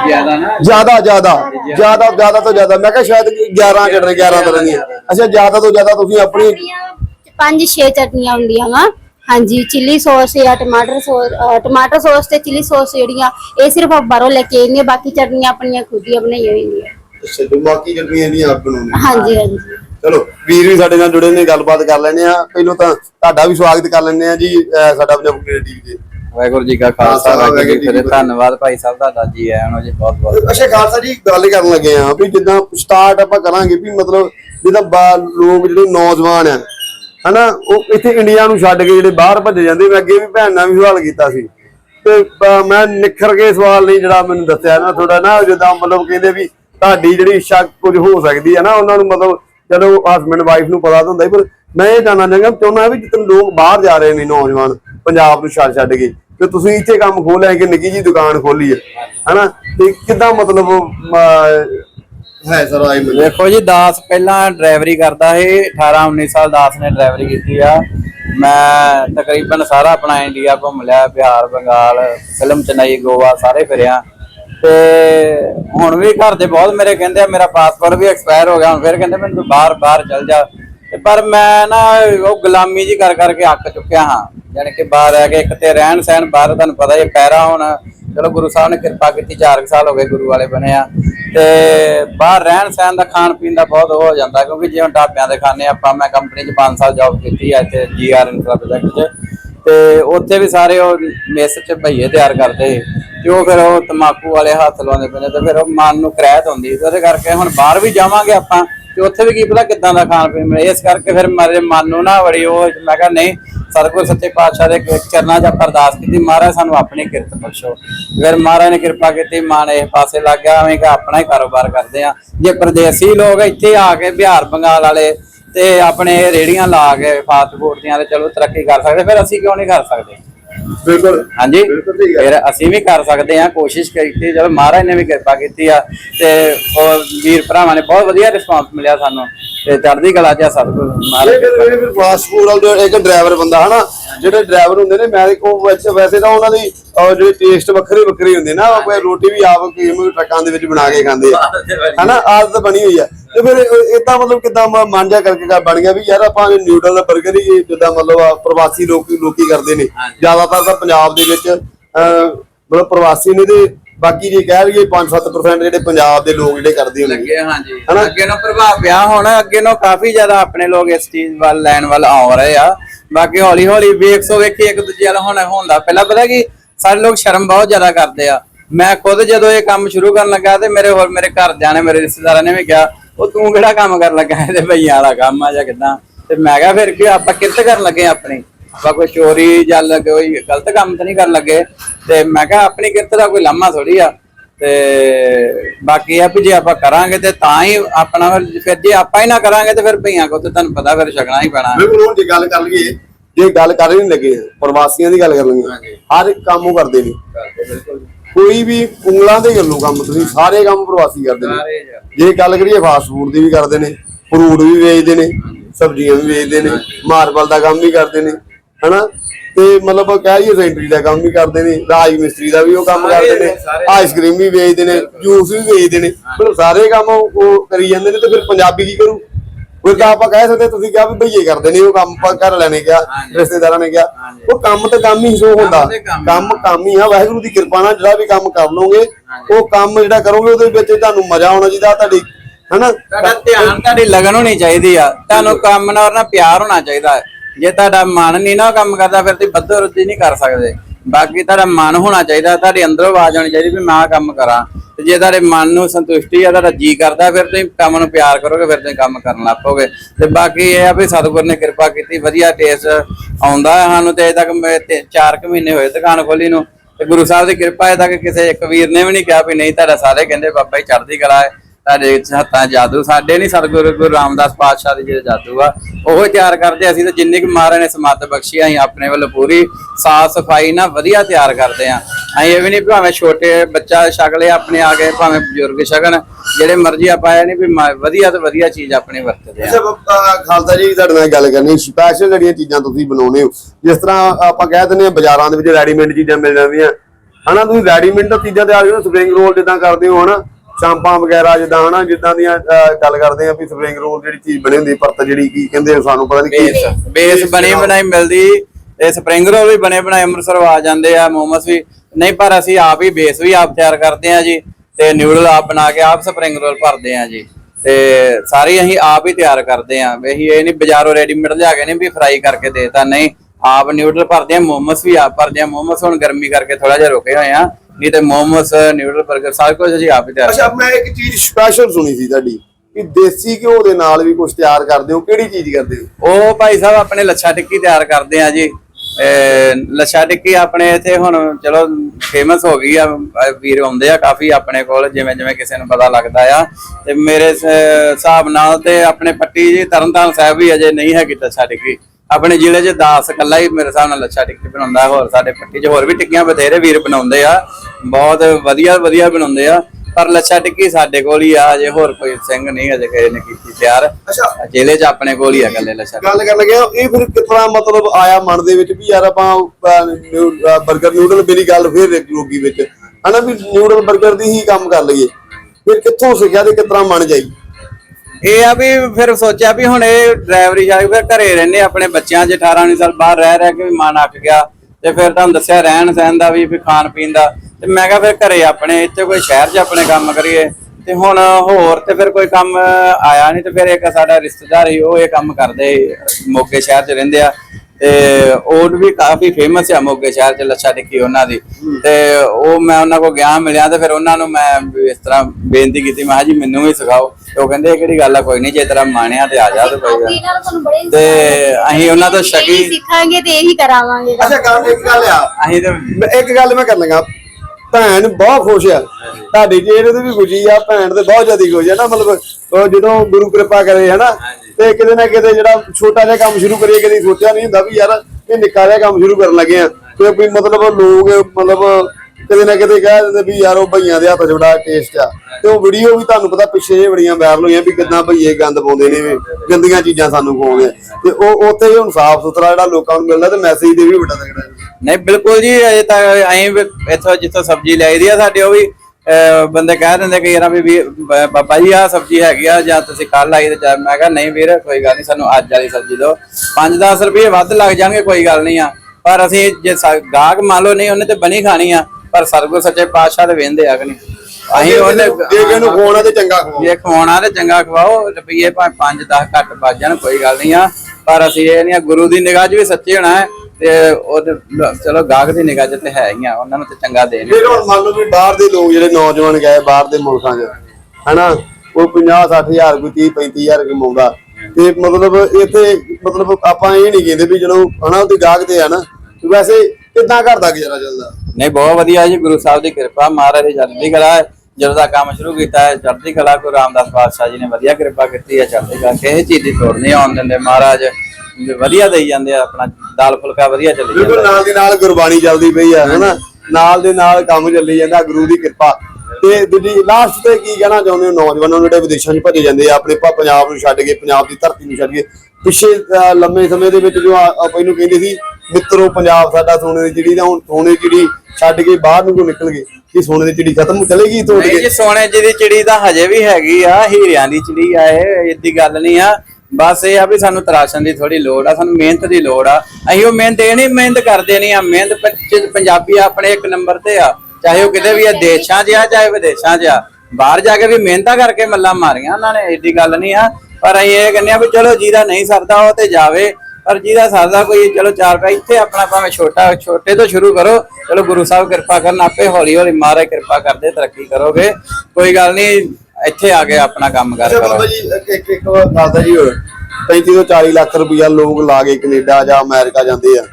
ਜ਼ਿਆਦਾ। ਨਾ ਜ਼ਿਆਦਾ ਜ਼ਿਆਦਾ। ਜ਼ਿਆਦਾ। ਜ਼ਿਆਦਾ ਤੋਂ ਜ਼ਿਆਦਾ। ਮੈਂ ਕਿਹਾ ਸ਼ਾਇਦ 11 ਚਟਨੀ 11 ਤਰ੍ਹਾਂ ਦੀਆਂ ਅੱਛਾ ਜ਼ਿਆਦਾ ਤੋਂ ਜ਼ਿਆਦਾ ਤੁਸੀਂ ਆਪਣੀ ਪੰਜ ਛੇ ਚਟਨੀਆਂ ਹੁੰਦੀਆਂ ਵਾ। ਹਾਂਜੀ ਚਿੱਲੀ ਸੌਸ ਜਾਂ ਟਮਾਟਰ ਸੌਸ ਟਮਾਟਰ ਸੌਸ ਤੇ ਚਿੱਲੀ ਸੌਸ ਜਿਹੜੀਆਂ ਇਹ ਸਿਰਫ ਬਾਹਰੋਂ ਲੈ ਕੇ ਆਈਆਂ ਬਾਕੀ ਚਟਨੀਆਂ ਆਪਣੀਆਂ ਖੁਦ ਹੀ ਬਣਾਈਆਂ ਹੋਈਆਂ ਅੱਛਾ ਤੇ ਬਾਕੀ ਚਟਨੀਆਂ ਨਹੀਂ ਆਪ ਬਣਾਉਣੇ ਹਾਂਜੀ ਹਾਂਜੀ। ਚਲੋ ਵੀਰ ਵੀ ਸਾਡੇ ਨਾਲ ਜੁੜੇ ਨੇ ਗੱਲਬਾਤ ਕਰ ਲੈਣੇ ਆ ਪਹਿਲਾਂ ਤਾਂ ਤੁਹਾਡਾ ਵੀ ਸਵਾਗਤ ਕਰ ਲੈਣੇ ਆ ਜੀ ਸਾਡਾ ਪੰਜਾਬ ਟੀਵੀ ਤੇ ਵਾਹਿਗੁਰੂ ਜੀ ਕਾ ਖਾਲਸਾ ਵਾਹਿਗੁਰੂ ਜੀ ਕੀ ਫਤਿਹ। ਧੰਨਵਾਦ ਭਾਈ ਸਾਹਿਬ ਤੁਹਾਡਾ ਜੀ ਆਇਆਂ ਨੂੰ ਜੀ ਬਹੁਤ ਬਹੁਤ ਅੱਛਾ ਖਾਲਸਾ ਜੀ ਗੱਲ ਕਰਨ ਲੱਗੇ ਆ ਵੀ ਜਿੱਦਾਂ ਸਟਾਰਟ ਆਪਾਂ ਕਰਾਂਗੇ ਵੀ ਮਤਲਬ ਜਿੱਦਾਂ ਲੋਕ ਜਿਹੜੇ ਨੌਜਵਾਨ ਆ ਹਨਾ ਉਹ ਇੱਥੇ ਇੰਡੀਆ ਨੂੰ ਛੱਡ ਕੇ ਜਿਹੜੇ ਬਾਹਰ ਭੱਜ ਜਾਂਦੇ ਮੈਂ ਅੱਗੇ ਵੀ ਭੈਣ ਨਾਲ ਵੀ ਸਵਾਲ ਕੀਤਾ ਸੀ। ਤੇ ਮੈਂ ਨਿਖਰ ਕੇ ਸਵਾਲ ਨਹੀਂ ਜਿਹੜਾ ਮੈਨੂੰ ਦੱਸਿਆ ਨਾ ਥੋੜਾ ਨਾ ਜਿੱਦਾਂ ਮਤਲਬ ਕਹਿੰਦੇ ਵੀ ਤੁਹਾਡੀ ਜਿਹੜੀ ਇੱਛਾ ਕੁਝ ਹੋ ਸਕਦੀ ਹੈ ਨਾ ਉਹਨਾਂ ਨੂੰ ਮਤਲਬ ਚਲੋ ਹਸਬੰਡ ਵਾਈਫ ਨੂੰ ਪਤਾ ਤਾਂ ਹੁੰਦਾ ਹੀ ਪਰ ਮੈਂ ਇਹ ਜਾਣਨਾ ਚਾਹੁੰਦਾ ਚਾਹੁੰਦਾ ਵੀ ਜਿੱਦਾਂ ਲੋਕ ਬਾਹਰ ਜਾ ਰਹੇ ਨੇ ਨੌਜਵਾਨ ਪੰਜਾਬ ਨੂੰ ਛੱਡ ਛੱਡ ਕੇ। ਤੇ ਤੁਸੀਂ ਇੱਥੇ ਕੰਮ ਖੋਲਿਆ ਕਿ ਨਿੱਕੀ ਜੀ ਦੁਕਾਨ ਖੋਲੀ ਹੈ ਹਨਾ? ਤੇ ਕਿੱਦਾਂ ਮਤਲਬ ਹੈ ਸਰ ਆਈ ਮੈਨੂੰ ਦੇਖੋ ਜੀ ਦਾਸ ਪਹਿਲਾਂ ਡਰਾਈਵਰੀ ਕਰਦਾ ਸੀ। 18 19 ਸਾਲ ਦਾਸ ਨੇ ਡਰਾਈਵਰੀ ਕੀਤੀ ਆ। ਮੈਂ ਤਕਰੀਬਨ ਸਾਰਾ ਆਪਣਾ ਇੰਡੀਆ ਘੁੰਮ ਲਿਆ ਬਿਹਾਰ ਬੰਗਾਲ ਫਿਲਮ ਚੇਨਈ ਗੋਆ ਸਾਰੇ ਫਿਰਿਆ। ਤੇ ਹੁਣ ਵੀ ਘਰ ਦੇ ਬਹੁਤ ਮੇਰੇ ਕਹਿੰਦੇ ਆ ਮੇਰਾ ਪਾਸਪੋਰਟ ਵੀ ਐਕਸਪਾਇਰ ਹੋ ਗਿਆ। ਹੁਣ ਫਿਰ ਕਹਿੰਦੇ ਮੈਨੂੰ ਬਾਹਰ ਬਾਹਰ ਚੱਲ ਜਾ। ਤੇ ਪਰ ਮੈਂ ਨਾ ਉਹ ਗੁਲਾਮੀ ਜੀ ਕਰ ਕਰਕੇ ਅੱਕ ਚੁੱਕਿਆ ਹਾਂ। ਯਾਨੀ ਕਿ ਬਾਹਰ ਆ ਕੇ ਇੱਕ ਤੇ ਰਹਿਣ ਸਹਿਣ ਬਾਹਰ ਤੁਹਾਨੂੰ ਪਤਾ ਹੀ ਹੈ, ਪੈਰਾ ਹੁਣ ਚਲੋ ਗੁਰੂ ਸਾਹਿਬ ਨੇ ਕਿਰਪਾ ਕੀਤੀ 4 ਸਾਲ ਹੋ ਗਏ ਗੁਰੂ ਵਾਲੇ ਬਣੇ ਆ। ਤੇ ਬਾਹਰ ਰਹਿਣ ਸਹਿਣ ਦਾ ਖਾਣ ਪੀਣ ਦਾ ਬਹੁਤ ਹੋ ਜਾਂਦਾ ਕਿਉਂਕਿ ਜਿਵੇਂ ਢਾਬਿਆਂ ਦੇ ਖਾਣੇ ਆਪਾਂ ਮੈਂ ਕੰਪਨੀ 'ਚ 5 ਸਾਲ ਜੌਬ ਕੀਤੀ ਆ ਇੱਥੇ ਜੀਆਰ ਇਨਫਰਾ ਪ੍ਰੋਜੈਕਟ 'ਚ। ਤੇ ਉੱਥੇ ਵੀ ਸਾਰੇ ਉਹ ਮੈਸ 'ਚ ਭਈਏ ਤਿਆਰ ਕਰਦੇ ਸੀ। ਤੇ ਉਹ ਫਿਰ ਉਹ ਤਮਾਕੂ ਵਾਲੇ ਹੱਥ ਲਾਉਂਦੇ ਪੈਂਦੇ ਤੇ ਫਿਰ ਉਹ ਮਨ ਨੂੰ ਕਰਹਿਤ ਹੁੰਦੀ ਤੇ ਉਹਦੇ ਕਰਕੇ ਹੁਣ ਬਾਹਰ ਵੀ ਜਾਵਾਂਗੇ ਆਪਾਂ। ਤੇ ਉੱਥੇ ਵੀ ਕੀ ਪਤਾ ਕਿੱਦਾਂ ਦਾ ਖਾਣ ਪੀਣ ਮਿਲੇ ਇਸ ਕਰਕੇ ਫਿਰ ਮੇਰੇ ਮਨ ਨੂੰ ਨਾ ਬੜੀ ਉਹ, ਮੈਂ ਕਿਹਾ ਨਹੀਂ ਸਤਿਗੁਰ ਸੱਚੇ ਪਾਤਸ਼ਾਹ ਦੇ ਚਰਨਾਂ 'ਚ ਆਪਾਂ ਅਰਦਾਸ ਕੀਤੀ, ਮਹਾਰਾਜ ਸਾਨੂੰ ਆਪਣੀ ਕਿਰਤ ਬਖਸ਼ੋ। ਫਿਰ ਮਹਾਰਾਜ ਨੇ ਕਿਰਪਾ ਕੀਤੀ, ਮਨ ਇਸ ਪਾਸੇ ਲੱਗ ਗਿਆ, ਐਵੇਂ ਕਿ ਆਪਣਾ ਹੀ ਕਾਰੋਬਾਰ ਕਰਦੇ ਆ ਜੇ ਪਰਦੇਸੀ ਲੋਕ ਇੱਥੇ ਆ ਕੇ ਬਿਹਾਰ, ਬੰਗਾਲ ਵਾਲੇ ਤੇ ਆਪਣੇ ਰੇੜੀਆਂ ਲਾ ਕੇ ਫਾਸਟ ਫੂਡ ਦੀਆਂ ਤੇ ਚਲੋ ਤਰੱਕੀ ਕਰ ਸਕਦੇ, ਫਿਰ ਅਸੀਂ ਕਿਉਂ ਨਹੀਂ ਕਰ ਸਕਦੇ? ਬਿਲਕੁਲ। ਹਾਂਜੀ। ਫਿਰ ਅਸੀਂ ਵੀ ਕਰ ਸਕਦੇ ਹਾਂ ਕੋਸ਼ਿਸ਼ ਕੀਤੀ ਚਲੋ ਮਹਾਰਾਜ ਨੇ ਵੀ ਕਿਰਪਾ ਕੀਤੀ ਆ ਤੇ ਉਹ ਵੀਰ ਭਰਾਵਾਂ ਨੇ ਬਹੁਤ ਵਧੀਆ ਰਿਸਪਾਂਸ ਮਿਲਿਆ ਸਾਨੂੰ ਤੇ ਚੜ੍ਹਦੀ ਕਲਾ ਚ ਆ ਸਤਿਗੁਰ ਮਹਾਰਾਜ ਫਾਸਟ ਫੂਡ ਵਾਲੇ ਇੱਕ ਡਰਾਈਵਰ ਬੰਦਾ ਹਨਾ ਜਿਹੜੇ ਡਰਾਈਵਰ ਹੁੰਦੇ ਨੇ ਮੈਂ ਵਿੱਚ ਵੈਸੇ ਤਾਂ ਉਹਨਾਂ ਦੀ ਜਿਹੜੀ ਟੇਸਟ ਵੱਖਰੀ ਵੱਖਰੀ ਹੁੰਦੀ ਨਾ ਰੋਟੀ ਵੀ ਆਪ ਕਿਵੇਂ ਟਰੱਕਾਂ ਦੇ ਵਿੱਚ ਬਣਾ ਕੇ ਖਾਂਦੇ ਆ। ਹਨਾ ਆਦਤ ਬਣੀ ਹੋਈ ਆ। ਤੇ ਫਿਰ ਇਦਾਂ ਮਤਲਬ ਕਿਦਾਂ ਮਨ ਜਾ ਕਰਕੇ ਕਰ ਬਣ ਗਿਆ ਵੀ ਯਾਰ ਆਪਾਂ ਨਿਊਡਲ ਦਾ 버ਗਰ ਹੀ ਜਿੱਦਾਂ ਮਤਲਬ ਪ੍ਰਵਾਸੀ ਲੋਕੀ ਲੋਕੀ ਕਰਦੇ ਨੇ। ਜ਼ਿਆਦਾਤਰ ਤਾਂ ਪੰਜਾਬ ਦੇ ਵਿੱਚ ਮਤਲਬ ਪ੍ਰਵਾਸੀ ਨੇ ਤੇ ਬਾਕੀ ਜੇ ਕਹਿ ਲਈਏ 5-7% ਜਿਹੜੇ ਪੰਜਾਬ ਦੇ ਲੋਕ ਜਿਹੜੇ ਕਰਦੇ ਹੋਣਗੇ। ਲੱਗੇ ਹਾਂਜੀ। ਹਨਾ? ਅੱਗੇ ਨੂੰ ਪ੍ਰਭਾਵ ਪਿਆ ਹੁਣ ਅੱਗੇ ਨੂੰ ਕਾਫੀ ਜ਼ਿਆਦਾ ਆਪਣੇ ਲੋਕ ਇਸ ਚੀਜ਼ ਵੱਲ ਲੈਣ ਵੱਲ ਆ ਰਹੇ ਆ। ਬਾਕੀ ਹੌਲੀ ਹੌਲੀ ਵੇਖ ਸੋ ਵੇਖੀ ਇੱਕ ਦੂਜੇ ਵੱਲ ਹੁਣ ਹੁੰਦਾ। ਪਹਿਲਾਂ ਪਤਾ ਕੀ ਸਾਰੇ ਲੋਕ ਸ਼ਰਮ ਬਹੁਤ ਜ਼ਿਆਦਾ ਕਰਦੇ ਆ। ਮੈਂ ਖੁਦ ਜਦੋਂ ਇਹ ਕੰਮ ਸ਼ੁਰੂ ਕਰਨ ਲੱਗਾ ਤੇ ਮੇਰੇ ਹੋਰ ਮੇਰੇ ਘਰਦਿਆਂ ਨੇ ਮੇਰੇ ਰਿਸ਼ਤੇਦਾਰਾਂ ਨੇ ਵੀ ਕਿਹਾ ਉਹ ਤੂੰ ਕਿਹੜਾ ਕੰਮ ਕਰਨ ਲੱਗਾ ਇਹਦੇ ਭਈਆਂ ਵਾਲਾ ਕੰਮ ਆ ਜਾਂ ਕਿਦਾਂ? ਤੇ ਮੈਂ ਕਿਹਾ ਫਿਰ ਕੀ ਆਪਾਂ ਕਿਰਤ ਕਰਨ ਲੱਗੇ ਆਪਣੀ? ਆਪਾਂ ਕੋਈ ਚੋਰੀ ਜਾਂ ਕੋਈ ਗਲਤ ਕੰਮ ਤਾਂ ਨਹੀਂ ਕਰਨ ਲੱਗੇ। ਤੇ ਮੈਂ ਕਿਹਾ ਆਪਣੀ ਕਿਰਤ ਦਾ ਕੋਈ ਲਾਮਾ ਥੋੜੀ ਆ। ਤੇ ਬਾਕੀ ਆ ਵੀ ਜੇ ਆਪਾਂ ਕਰਾਂਗੇ ਤੇ ਤਾਂ ਹੀ ਆਪਣਾ ਫਿਰ- ਜੇ ਆਪਾਂ ਹੀ ਨਾ ਕਰਾਂਗੇ ਤੇ ਫਿਰ ਭਈਆਂ ਕੋ ਤੇ ਤੁਹਾਨੂੰ ਪਤਾ ਫਿਰ ਛਕਣਾ ਹੀ ਪੈਣਾ। ਬਿਲਕੁਲ ਹੁਣ ਜੇ ਗੱਲ ਕਰ ਲਈਏ ਜੇ ਗੱਲ ਕਰ ਹੀ ਨਹੀਂ ਲੱਗੇ ਪ੍ਰਵਾਸੀਆਂ ਦੀ ਗੱਲ ਕਰ ਲਈਏ ਹਰ ਇੱਕ ਕੰਮ ਉਹ ਕਰਦੇ ਨੇ। ਕੋਈ ਵੀ ਉਂਗਲਾਂ ਦੇ ਗੱਲੋਂ ਕੰਮ ਤੁਸੀਂ ਸਾਰੇ ਕੰਮ ਪ੍ਰਵਾਸੀ ਕਰਦੇ ਨੇ। ਜੇ ਗੱਲ ਕਰੀਏ ਫਾਸਟ ਫੂਡ ਦੀ ਵੀ ਕਰਦੇ ਨੇ ਫਰੂਟ ਵੀ ਵੇਚਦੇ ਨੇ ਸਬਜ਼ੀਆਂ ਵੀ ਵੇਚਦੇ ਨੇ ਮਾਰਬਲ ਦਾ ਕੰਮ ਵੀ ਕਰਦੇ ਨੇ ਹਨਾ? ਤੇ ਮਤਲਬ ਕਹਿ ਲਈਏ ਸੈਂਟਰੀ ਦਾ ਕੰਮ ਵੀ ਕਰਦੇ ਨੇ ਰਾਜ ਮਿਸਤਰੀ ਦਾ ਵੀ ਉਹ ਕੰਮ ਕਰਦੇ ਨੇ ਆਈਸਕ੍ਰੀਮ ਵੀ ਵੇਚਦੇ ਨੇ ਜੂਸ ਵੀ ਵੇਚਦੇ ਨੇ। ਮਤਲਬ ਸਾਰੇ ਕੰਮ ਉਹ ਕਰੀ ਜਾਂਦੇ ਨੇ ਤੇ ਫਿਰ ਪੰਜਾਬੀ ਕੀ ਕਰੂ? ਕੋਈ ਤਾਂ ਆਪਾਂ ਕਹਿ ਸਕਦੇ ਤੁਸੀਂ ਕਿਹਾ ਵੀ ਭਈਏ ਕਰਦੇ ਨੇ ਉਹ ਕੰਮ ਆਪਾਂ ਘਰ ਲੈਣੇ ਕਿਹਾ। ਰਿਸ਼ਤੇਦਾਰਾਂ ਨੇ ਕਿਹਾ। ਉਹ ਕੰਮ ਤੇ ਕੰਮ ਹੀ ਸੋ ਹੁੰਦਾ। ਕੰਮ। ਕੰਮ ਹੀ। ਆ ਵਾਹਿਗੁਰੂ ਦੀ ਕਿਰਪਾ ਨਾਲ ਜਿਹੜਾ ਵੀ ਕੰਮ ਕਰ ਲਓਗੇ ਉਹ ਕੰਮ ਜਿਹੜਾ ਕਰੋਗੇ ਉਹਦੇ ਵਿੱਚ ਤੁਹਾਨੂੰ ਮਜ਼ਾ ਆਉਣਾ ਚਾਹੀਦਾ ਤੁਹਾਡੀ ਹਨਾ? ਤੁਹਾਡਾ ਧਿਆਨ ਤੁਹਾਡੀ ਲਗਨ ਹੋਣੀ ਚਾਹੀਦੀ ਆ। ਤੁਹਾਨੂੰ ਕੰਮ ਨਾਲ ਨਾ ਪਿਆਰ ਹੋਣਾ ਚਾਹੀਦਾ ਜੇ ਤੁਹਾਡਾ ਮਨ ਨਹੀਂ ਨਾ ਕੰਮ ਕਰਦਾ ਫਿਰ ਤੁਸੀਂ ਬੱਧੋ ਰੁੱਤੀ ਨਹੀਂ ਕਰ ਸਕਦੇ। ਬਾਕੀ ਤੁਹਾਡਾ ਮਨ ਹੋਣਾ ਚਾਹੀਦਾ ਤੁਹਾਡੇ ਅੰਦਰੋਂ ਆਵਾਜ਼ ਆਉਣੀ ਚਾਹੀਦੀ ਵੀ ਮੈਂ ਕੰਮ ਕਰਾਂ। ਤੇ ਜੇ ਤੁਹਾਡੇ ਮਨ ਨੂੰ ਸੰਤੁਸ਼ਟੀ ਆ ਤੁਹਾਡਾ ਜੀ ਕਰਦਾ ਫਿਰ ਤੁਸੀਂ ਕੰਮ ਨੂੰ ਪਿਆਰ ਕਰੋਗੇ ਫਿਰ ਤੁਸੀਂ ਕੰਮ ਕਰਨ ਲੱਪੋਗੇ ਤੇ ਬਾਕੀ ਇਹ ਆ ਵੀ ਸਤਿਗੁਰ ਨੇ ਕਿਰਪਾ ਕੀਤੀ ਵਧੀਆ ਟੇਸਟ ਆਉਂਦਾ ਸਾਨੂੰ ਤੇ ਅਜੇ ਤੱਕ 4 ਕੁ ਮਹੀਨੇ ਹੋਏ ਦੁਕਾਨ ਖੋਲੀ ਨੂੰ। ਤੇ ਗੁਰੂ ਸਾਹਿਬ ਦੀ ਕਿਰਪਾ ਹੈ ਤੱਕ ਕਿਸੇ ਇੱਕ ਵੀਰ ਨੇ ਵੀ ਨਹੀਂ ਕਿਹਾ ਵੀ ਨਹੀਂ ਤੁਹਾਡਾ ਸਾਰੇ ਕਹਿੰਦੇ ਬਾਬਾ ਜੀ ਚੜ੍ਹਦੀ ਕਲਾ ਹੈ। ਤੁਹਾਡੇ ਹੱਥਾਂ ਜਾਦੂ ਸਾਡੇ ਨਹੀਂ ਸਤਿਗੁਰੂ ਗੁਰੂ ਰਾਮਦਾਸ ਪਾਤਸ਼ਾਹ ਦੇ ਜਿਹੜੇ ਜਾਦੂ ਆ ਉਹ ਤਿਆਰ ਕਰਦੇ ਅਸੀਂ ਤਾਂ ਜਿੰਨੇ ਕੁ ਮਹਾਰਾਜ ਨੇ ਸਮੱਤ ਬਖਸ਼ੀ ਆ, ਅਸੀਂ ਆਪਣੇ ਵੱਲੋਂ ਪੂਰੀ ਸਾਫ਼ ਸਫ਼ਾਈ ਨਾਲ ਵਧੀਆ ਤਿਆਰ ਕਰਦੇ ਆ। ਅਸੀਂ ਇਹ ਵੀ ਨਹੀਂ ਭਾਵੇਂ ਛੋਟੇ ਬੱਚਾ ਛਕ ਲਿਆ ਆਪਣੇ ਆ ਕੇ ਭਾਵੇਂ ਬਜ਼ੁਰਗ ਛਕਣ ਜਿਹੜੇ ਮਰਜ਼ੀ ਆਪਾਂ ਇਹ ਨਹੀਂ ਵੀ ਮ- ਵਧੀਆ ਤੋਂ ਵਧੀਆ ਚੀਜ਼ ਆਪਣੇ ਵਰਤਦੇ ਆ। ਅੱਛਾ ਖਾਲਸਾ ਜੀ ਤੁਹਾਡੇ ਨਾਲ ਗੱਲ ਕਰਨੀ ਸਪੈਸ਼ਲ ਜਿਹੜੀਆਂ ਚੀਜ਼ਾਂ ਤੁਸੀਂ ਬਣਾਉਨੇ ਹੋ ਜਿਸ ਤਰ੍ਹਾਂ ਆਪਾਂ ਕਹਿ ਦਿੰਦੇ ਆ ਬਾਜ਼ਾਰਾਂ ਦੇ ਵਿੱਚ ਰੈਡੀਮੇਡ ਚੀਜ਼ਾਂ ਮਿਲ ਜਾਂਦੀਆਂ। ਹਨਾ ਤੁਸੀਂ ਰੈਡੀਮੇਡ ਤਾਂ ਚੀਜ਼ਾਂ ਤਿਆਰ ਕਰੋ ਸਪਰਿੰਗ ਰੋਲ ਜਿੱਦਾਂ ਕਰਦੇ ਹੋ ਹਨਾ? ਚਾਂਪਾਂ ਵਗੈਰਾ ਜਿੱਦਾਂ ਹਨਾ ਜਿੱਦਾਂ ਦੀਆਂ ਅਹ, ਗੱਲ ਕਰਦੇ ਆ ਵੀ ਸਪਰਿੰਗ ਰੋਲ ਜਿਹੜੀ ਚੀਜ਼ ਬਣੀ ਹੁੰਦੀ ਪਰਤ ਜਿਹੜੀ ਕੀ ਕਹਿੰਦੇ ਆ ਸਾਨੂੰ ਪਤਾ ਨਹੀਂ ਬੇਸ ਕੀ ਬੇਸ ਬਣੀ ਬਣਾਈ ਮਿਲਦੀ ਤੇ ਸਪਰਿੰਗ ਰੋਲ ਵੀ ਬਣੇ ਬਣਾਏ ਅੰਮ੍ਰਿਤਸਰ ਆ ਜਾਂਦੇ ਆ ਮੋਮੋਸ ਵੀ। ਨਹੀਂ ਪਰ ਅਸੀਂ ਆਪ ਹੀ ਬੇਸ ਵੀ ਆਪ ਤਿਆਰ ਕਰਦੇ ਆ ਜੀ ਤੇ ਨਿਊਡਲ ਆਪ ਬਣਾ ਕੇ ਆਪ ਸਪਰਿੰਗ ਰੋਲ ਭਰਦੇ ਆ ਜੀ। ਤੇ ਸਾਰੇ ਅਸੀਂ ਆਪ ਹੀ ਤਿਆਰ ਕਰਦੇ ਆ ਅਸੀਂ ਇਹ ਨਹੀਂ ਬਾਜ਼ਾਰੋਂ ਰੈਡੀਮੇਡ ਲਿਆ ਕੇ ਨਹੀਂ ਵੀ ਫਰਾਈ ਕਰਕੇ ਦੇਤਾ। ਨਹੀਂ ਆਪ ਨਿਊਡਲ ਭਰਦੇ ਆ ਮੋਮੋਸ ਵੀ ਆਪ ਭਰਦੇ ਆ ਮੋਮੋਸ ਹੁਣ ਗਰਮੀ ਕਰਕੇ ਥੋੜਾ ਜਿਹਾ ਰੁਕੇ ਹੋਏ ਆ ਨਹੀਂ ਤੇ ਮੋਮੋਸ ਨਿਊਡਲ 버ਗਰ ਸਾਰਾ ਕੁਝ ਅਸੀਂ ਆਪ ਹੀ ਤਿਆਰ ਅੱਛਾ ਮੈਂ ਇੱਕ ਚੀਜ਼ ਸਪੈਸ਼ਲ ਸੁਣੀ ਸੀ ਤੁਹਾਡੀ ਕਿ ਦੇਸੀ ਘਿਓ ਦੇ ਨਾਲ ਵੀ ਕੁਝ ਤਿਆਰ ਕਰਦੇ ਹੋ। ਕਿਹੜੀ ਚੀਜ਼ ਕਰਦੇ ਹੋ? ਉਹ ਭਾਈ ਸਾਹਿਬ ਆਪਣੇ ਲੱਛਾ ਟਿੱਕੀ ਤਿਆਰ ਕਰਦੇ ਆ ਜੀ। ਲੱਛਾ ਟਿੱਕੀ ਆਪਣੇ ਇੱਥੇ ਹੁਣ ਚਲੋ ਫੇਮਸ ਹੋ ਗਈ ਆ ਵੀਰ ਆਉਂਦੇ ਆ ਕਾਫੀ ਆਪਣੇ ਕੋਲ, ਜਿਵੇਂ ਜਿਵੇਂ ਕਿਸੇ ਨੂੰ ਪਤਾ ਲੱਗਦਾ ਆ। ਤੇ ਮੇਰੇ ਹਿਸਾਬ ਨਾਲ ਤੇ ਆਪਣੇ ਪੱਟੀ ਜੀ ਤਰਨਤਾਰਨ ਸਾਹਿਬ ਵੀ ਅਜੇ ਨਹੀਂ ਹੈਗੀ ਲੱਛਾ ਟਿੱਕੀ ਆਪਣੇ ਜ਼ਿਲ੍ਹੇ 'ਚ ਦਾਸ ਇਕੱਲਾ ਹੀ ਮੇਰੇ ਹਿਸਾਬ ਨਾਲ ਲੱਛਾ ਟਿੱਕੀ ਬਣਾਉਂਦਾ, ਹੋਰ ਸਾਡੇ ਪੱਟੀ 'ਚ ਹੋਰ ਵੀ ਟਿੱਕੀਆਂ ਬਥੇਰੇ ਵੀਰ ਬਣਾਉਂਦੇ ਆ। ਬਹੁਤ ਵਧੀਆ ਵਧੀਆ ਬਣਾਉਂਦੇ ਆ। ਪਰ ਲੱਛਾ ਟਿੱਕੀ ਸਾਡੇ ਕੋਲ ਹੀ ਆ ਅਜੇ ਹੋਰ ਕੋਈ ਸਿੰਘ ਨਹੀਂ ਅਜੇ ਕਿਸੇ ਨੇ ਕੀਤੀ ਤਿਆਰ। ਅੱਛਾ। ਜ਼ਿਲ੍ਹੇ 'ਚ ਆਪਣੇ ਕੋਲ ਹੀ ਆ ਇਕੱਲੇ ਲੱਛਾ ਟਿੱਕੀ। ਗੱਲ ਕਰਨ ਲੱਗਿਆ ਇਹ ਫਿਰ ਕਿਤਨਾ ਮਤਲਬ ਆਇਆ ਮਨ ਦੇ ਵਿੱਚ ਵੀ ਯਾਰ ਆਪਾਂ 버ਗਰ ਨਿਊਡਲ ਮੇਰੀ ਗੱਲ ਫਿਰ ਰੋਗੀ ਵਿੱਚ। ਹਨਾ ਵੀ ਨਿਊਡਲ 버ਗਰ ਦੀ ਹੀ ਕੰਮ ਕਰ ਲਈਏ। ਫਿਰ ਕਿੱਥੋਂ ਸਿੱਖਿਆ ਤੇ ਕਿਤਨਾ ਮਨ ਜਾਈ? ਇਹ ਆ ਵੀ ਫਿਰ ਸੋਚਿਆ ਵੀ ਹੁਣ ਇਹ ਡਰਾਈਵਰੀ ਜਾ ਕੇ ਫਿਰ ਘਰੇ ਰਹਿੰਦੇ ਆਪਣੇ ਬੱਚਿਆਂ 'ਚ 18 19 ਸਾਲ ਬਾਹਰ ਰਹਿ ਰਹਿ ਕੇ ਵੀ ਮਨ ਅੱਕ ਗਿਆ। ਤੇ ਫਿਰ ਤੁਹਾਨੂੰ ਦੱਸਿਆ ਰਹਿਣ ਸਹਿਣ ਦਾ ਵੀ ਫਿਰ ਖਾਣ ਪੀਣ ਦਾ। ਤੇ ਮੈਂ ਕਿਹਾ ਫਿਰ ਘਰੇ ਆਪਣੇ ਇੱਥੇ ਕੋਈ ਸ਼ਹਿਰ 'ਚ ਆਪਣੇ ਕੰਮ ਕਰੀਏ। ਤੇ ਹੁਣ ਹੋਰ ਤੇ ਫਿਰ ਕੋਈ ਕੰਮ ਆਇਆ ਨਹੀਂ ਤੇ ਫਿਰ ਇੱਕ ਸਾਡਾ ਰਿਸ਼ਤੇਦਾਰ ਸੀ ਉਹ ਇਹ ਕੰਮ ਕਰਦੇ ਮੋਗੇ ਸ਼ਹਿਰ 'ਚ ਰਹਿੰਦੇ ਆ। ਤੇ ਉਹ ਵੀ ਕਾਫੀ ਫੇਮਸ ਆ ਮੋਗੇ ਸ਼ਹਿਰ 'ਚ ਲੱਛਾ ਟਿੱਕੀ ਉਹਨਾਂ ਦੀ। ਤੇ ਉਹ ਮੈਂ ਉਹਨਾਂ ਕੋਲ ਗਿਆ ਮਿਲਿਆ ਤੇ ਫਿਰ ਉਹਨਾਂ ਨੂੰ ਮੈਂ ਇਸ ਤਰ੍ਹਾਂ ਬੇਨਤੀ ਕੀਤੀ ਮੈਂ ਕਿਹਾ ਜੀ ਮੈਨੂੰ ਵੀ ਸਿਖਾਓ। ਤੇ ਉਹ ਕਹਿੰਦੇ ਇਹ ਕਿਹੜੀ ਗੱਲ ਆ ਕੋਈ ਨਹੀਂ ਜੇ ਤੇਰਾ ਮਾਣਿਆ ਤੇ ਆ ਜਾ ਤੇ ਕੋਈ ਗੱਲ ਨੀ। ਤੇ ਅਸੀਂ ਉਹਨਾਂ ਤੋਂ ਸ਼ਕੀ ਸਿੱਖਾਂਗੇ ਤੇ ਇਹੀ ਕਰਾਵਾਂਗੇ। ਅੱਛਾ ਗੱਲ ਇੱਕ ਗੱਲ ਆ। ਅਸੀਂ ਤੇ ਮੈਂ ਇੱਕ ਗੱਲ ਮੈਂ ਕਰ ਲਗਾ ਭੈਣ ਬਹੁਤ ਖੁਸ਼ ਆ। ਤੁਹਾਡੇ ਚਿਹਰੇ ਤੇ ਵੀ ਖੁਸ਼ੀ ਆ ਭੈਣ ਤੇ ਬਹੁਤ ਜ਼ਿਆਦਾ ਖੁਸ਼ ਆ ਨਾ ਮਤਲਬ ਜਦੋਂ ਗੁਰੂ ਕਿਰਪਾ ਕਰੇ ਹਨਾ? ਤੇ ਕਿਤੇ ਨਾ ਕਿਤੇ ਜਿਹੜਾ ਛੋਟਾ ਜਿਹਾ ਕੰਮ ਸ਼ੁਰੂ ਕਰੀਏ ਕਦੀ ਸੋਚਿਆ ਨਹੀਂ ਹੁੰਦਾ ਵੀ ਯਾਰ ਇਹ ਨਿੱਕਾ ਜਿਹਾ ਕੰਮ ਸ਼ੁਰੂ ਕਰਨ ਲੱਗੇ ਆ। ਤੇ ਕੋਈ ਮਤਲਬ ਲੋਕ ਮਤਲਬ ਕਿਤੇ ਨਾ ਕਿਤੇ ਕਹਿ ਦਿੰਦੇ ਵੀ ਯਾਰ ਉਹ ਭਈਆਂ ਦੇ ਹੱਥ ਬੜਾ ਟੇਸਟ ਆ। ਤੇ ਉਹ ਵੀਡੀਓ ਵੀ ਤੁਹਾਨੂੰ ਪਤਾ ਪਿੱਛੇ ਜੇ ਬੜੀਆਂ ਵਾਇਰਲ ਹੋਈਆਂ ਵੀ ਕਿੰਨਾ ਭਈਏ ਗੰਦ ਪਾਉਂਦੇ ਨੇ ਵੀ ਗੰਦੀਆਂ ਚੀਜ਼ਾਂ ਸਾਨੂੰ ਖਵਾਉਂਦੇ। ਤੇ ਉਹ ਉੱਥੇ ਹੀ ਹੁਣ ਸਾਫ਼ ਸੁਥਰਾ ਜਿਹੜਾ ਲੋਕਾਂ ਨੂੰ ਮਿਲਦਾ ਤੇ ਮੈਸੇਜ ਦੇ ਵੀ ਬੜਾ ਤਗੜਾ ਨਹੀਂ ਬਿਲਕੁਲ ਜੀ ਅਜੇ ਤਾਂ ਵੀ ਇੱਥੋਂ ਜਿੱਥੋਂ ਸਬਜ਼ੀ ਲਿਆਈਦੀ ਆ ਸਾਡੇ ਉਹ ਵੀ ਬੰਦੇ ਕਹਿ ਦਿੰਦੇ ਕਿ ਯਾਰ ਵੀ ਬਾਬਾ ਜੀ ਆ ਸਬਜ਼ੀ ਹੈਗੀ ਆ ਜਾਂ ਤੁਸੀਂ ਕੱਲ ਆਈ ਤੇ ਮੈਂ ਕਿਹਾ ਨਹੀਂ ਵੀਰ ਕੋਈ ਗੱਲ ਨਹੀਂ ਸਾਨੂੰ ਅੱਜ ਵਾਲੀ ਸਬਜ਼ੀ ਦਿਓ। 5-10 ਰੁਪਏ ਵੱਧ ਲੱਗ ਜਾਣਗੇ ਕੋਈ ਗੱਲ ਨਹੀਂ ਆ। ਪਰ ਅਸੀਂ ਜੇ ਗਾਹਕ ਮੰਨ ਲਓ ਨਹੀਂ ਉਹਨੇ ਤੇ ਬਣੀ ਖਾਣੀ ਆ ਪਰ ਸਰਗੁਰ ਸੱਚੇ ਪਾਤਸ਼ਾਹ ਦੇ ਵੇਂਦੇ ਆ ਕਿ ਨਹੀਂ? ਅਸੀਂ ਉਹਨੇ ਜੇ ਕਿਸੇ ਨੂੰ ਖਵਾਉਣਾ ਤੇ ਚੰਗਾ ਖਵਾਓ। ਜੇ ਖਵਾਉਣਾ ਤੇ ਚੰਗਾ ਖਵਾਓ ਰੁਪਈਏ ਭਾਵੇਂ 5-10 ਘੱਟ ਵੱਜ ਜਾਣ ਕੋਈ ਗੱਲ ਨਹੀਂ ਆ। ਪਰ ਅਸੀਂ ਇਹ ਨਹੀਂ ਆ ਗੁਰੂ ਦੀ ਨਿਗਾਹ 'ਚ ਵੀ ਸੱਚੇ ਹੋਣਾ ਹੈ। ਤੇ ਉਹ ਤੇ ਲ- ਚਲੋ ਗਾਹਕ ਦੀ ਨਿਗਾਹ 'ਚ ਤੇ ਹੈ ਹੀ ਆ ਉਹਨਾਂ ਨੂੰ ਤੇ ਚੰਗਾ ਦੇਣ ਫਿਰ ਹੁਣ ਮੰਨ ਲਓ ਵੀ ਬਾਹਰ ਦੇ ਲੋਕ ਜਿਹੜੇ ਨੌਜਵਾਨ ਗਏ ਬਾਹਰ ਦੇ ਮੁਲਕਾਂ 'ਚ ਹਨਾ? ਉਹ 50 60000 ਕੋਈ 30 35000 ਕਮਾਉਂਦਾ। ਤੇ ਮਤਲਬ ਇੱਥੇ ਮਤਲਬ ਆਪਾਂ ਇਹ ਨਹੀਂ ਕਹਿੰਦੇ ਵੀ ਚਲੋ ਹਨਾ ਉਹਦੀ ਗਾਹਕ ਤੇ ਆ ਨਾ। ਤੇ ਵੈਸੇ ਕਿੱਦਾਂ ਘਰ ਦਾ ਗੁਜ਼ਾਰਾ ਚੱਲਦਾ? ਨਹੀਂ ਬਹੁਤ ਵਧੀਆ ਜੀ ਗੁਰੂ ਸਾਹਿਬ ਦੀ ਕਿਰਪਾ ਮਹਾਰਾਜ ਦੀ ਚੜ੍ਹਦੀ ਕਲਾ ਹੈ। ਜਦੋਂ ਦਾ ਕੰਮ ਸ਼ੁਰੂ ਕੀਤਾ ਹੈ ਚੜ੍ਹਦੀ ਕਲਾ ਕੋ ਰਾਮਦਾਸ ਪਾਤਸ਼ਾਹ ਜੀ ਨੇ ਵਧੀਆ ਕਿਰਪਾ ਕੀਤੀ ਹੈ ਚੜ੍ਹਦੀ ਕਲਾ ਕਿਸੇ ਚੀਜ਼ ਦੀ ਤੋੜ ਨਹੀਂ ਆਉਣ ਦਿੰਦੇ। ਮਹਾਰਾਜ ਵਧੀਆ ਦੇਈ ਜਾਂਦੇ ਆ ਆਪਣਾ ਦਾਲ ਫੁਲਕਾ ਵਧੀਆ ਚੱਲੀ ਜਾਂਦਾ। ਬਿਲਕੁਲ ਨਾਲ ਦੀ ਨਾਲ ਗੁਰਬਾਣੀ ਚੱਲਦੀ ਪਈ ਆ ਹਨਾ? ਨਾਲ ਦੇ ਨਾਲ ਕੰਮ ਚੱਲੀ ਜਾਂਦਾ ਗੁਰੂ ਦੀ ਕਿਰਪਾ। ਤੇ ਦੂਜੀ ਲਾਸਟ ਤੇ ਕੀ ਕਹਿਣਾ ਚਾਹੁੰਦੇ ਹੋ? ਨੌਜਵਾਨਾਂ ਨੂੰ ਜਿਹੜੇ ਵਿਦੇਸ਼ਾਂ 'ਚ ਭੱਜੇ ਜਾਂਦੇ ਆ ਆਪਣੇ ਪ- ਪੰਜਾਬ ਨੂੰ ਛੱਡ ਕੇ ਪੰਜਾਬ ਦੀ ਧਰਤੀ ਨੂੰ ਛੱਡ ਕੇ ਪਿੱਛੇ ਲੰਮੇ ਸਮੇਂ ਦੇ ਵਿੱਚ ਜੋ ਆਪਾਂ ਇਹਨੂੰ ਕਹਿੰਦੇ ਸੀ ਮਿੱਤਰੋ, ਪੰਜਾਬ ਸਾਡਾ ਸੋਨੇ ਦੀ ਚਿੜੀ ਦਾ ਹੁਣ ਸੋਨੇ ਦੀ ਚਿੜੀ ਛੱਡ ਕੇ ਬਾਹਰ ਨੂੰ ਕਿਉਂ ਨਿਕਲ ਗਏ? ਕੀ ਸੋਨੇ ਦੀ ਚਿੜੀ ਖਤਮ ਚਲੇਗੀ ਤੋੜ ਕੇ? ਜੀ, ਸੋਨੇ ਜੀ ਦੀ ਚਿੜੀ ਤਾਂ ਹਜੇ ਵੀ ਹੈਗੀ ਆ, ਹੀਰਿਆਂ ਦੀ ਚਿੜੀ ਆ ਇਹ ਏਦੀ ਗੱਲ ਨਹੀਂ ਆ। ਬਸ ਇਹ ਆ ਵੀ ਸਾਨੂੰ ਤਰਾਸ਼ਣ ਦੀ ਥੋੜੀ ਲੋੜ ਆ, ਸਾਨੂੰ ਮਿਹਨਤ ਦੀ ਲੋੜ ਆ। ਅਸੀਂ ਉਹ ਮਿਹਨਤ, ਇਹ ਨਹੀਂ ਮਿਹਨਤ ਕਰਦੇ ਨਹੀਂ ਆ, ਮਿਹਨਤ ਪੰਜਾਬੀ ਆਪਣੇ ਇੱਕ ਨੰਬਰ ਤੇ ਆ, ਚਾਹੇ ਉਹ ਕਿਤੇ ਵੀ ਆ, ਦੇਸ਼ਾਂ 'ਚ ਆ, ਚਾਹੇ ਵਿਦੇਸ਼ਾਂ 'ਚ ਆ, ਬਾਹਰ ਜਾ ਕੇ ਵੀ ਮਿਹਨਤਾਂ ਕਰਕੇ ਮੱਲਾਂ ਮਾਰੀਆਂ ਉਹਨਾਂ ਨੇ, ਏਡੀ ਗੱਲ ਨਹੀਂ ਆ। ਪਰ ਅਸੀਂ ਇਹ ਕਹਿੰਦੇ ਆ ਵੀ ਚਲੋ ਜਿਹਦਾ ਨਹੀਂ ਸਰਦਾ, ਉਹ ਤੇ ਜਾਵੇ। ਪਰ ਜਿਹਦਾ ਸਰਦਾ ਕੋਈ ਚਲੋ ਚਾਰ ਪੈ ਇੱਥੇ ਆਪਣਾ ਭਾਵੇਂ ਛੋਟਾ ਛੋਟੇ ਤੋਂ ਸ਼ੁਰੂ ਕਰੋ। ਚਲੋ ਗੁਰੂ ਸਾਹਿਬ ਕਿਰਪਾ ਕਰਨ ਆਪੇ ਹੌਲੀ ਹੌਲੀ ਮਹਾਰਾਜ ਕਿਰਪਾ ਕਰਦੇ ਤਰੱਕੀ ਕਰੋਗੇ। ਕੋਈ ਗੱਲ ਨਹੀਂ ਇੱਥੇ ਆ ਕੇ ਆਪਣਾ ਕੰਮ ਕਰ ਕਰੋ। ਬਾਬਾ ਜੀ ਇੱਕ ਇੱਕ ਇੱਕ ਵਾਰ ਦੱਸਦਾ ਜੀ ਹੋਰ 35 ਤੋਂ 40 ਲੱਖ ਰੁਪਇਆ ਲੋਕ ਲਾ ਕੇ ਕੈਨੇਡਾ ਜਾਂ ਅਮਰੀਕਾ ਜਾਂਦੇ ਆ।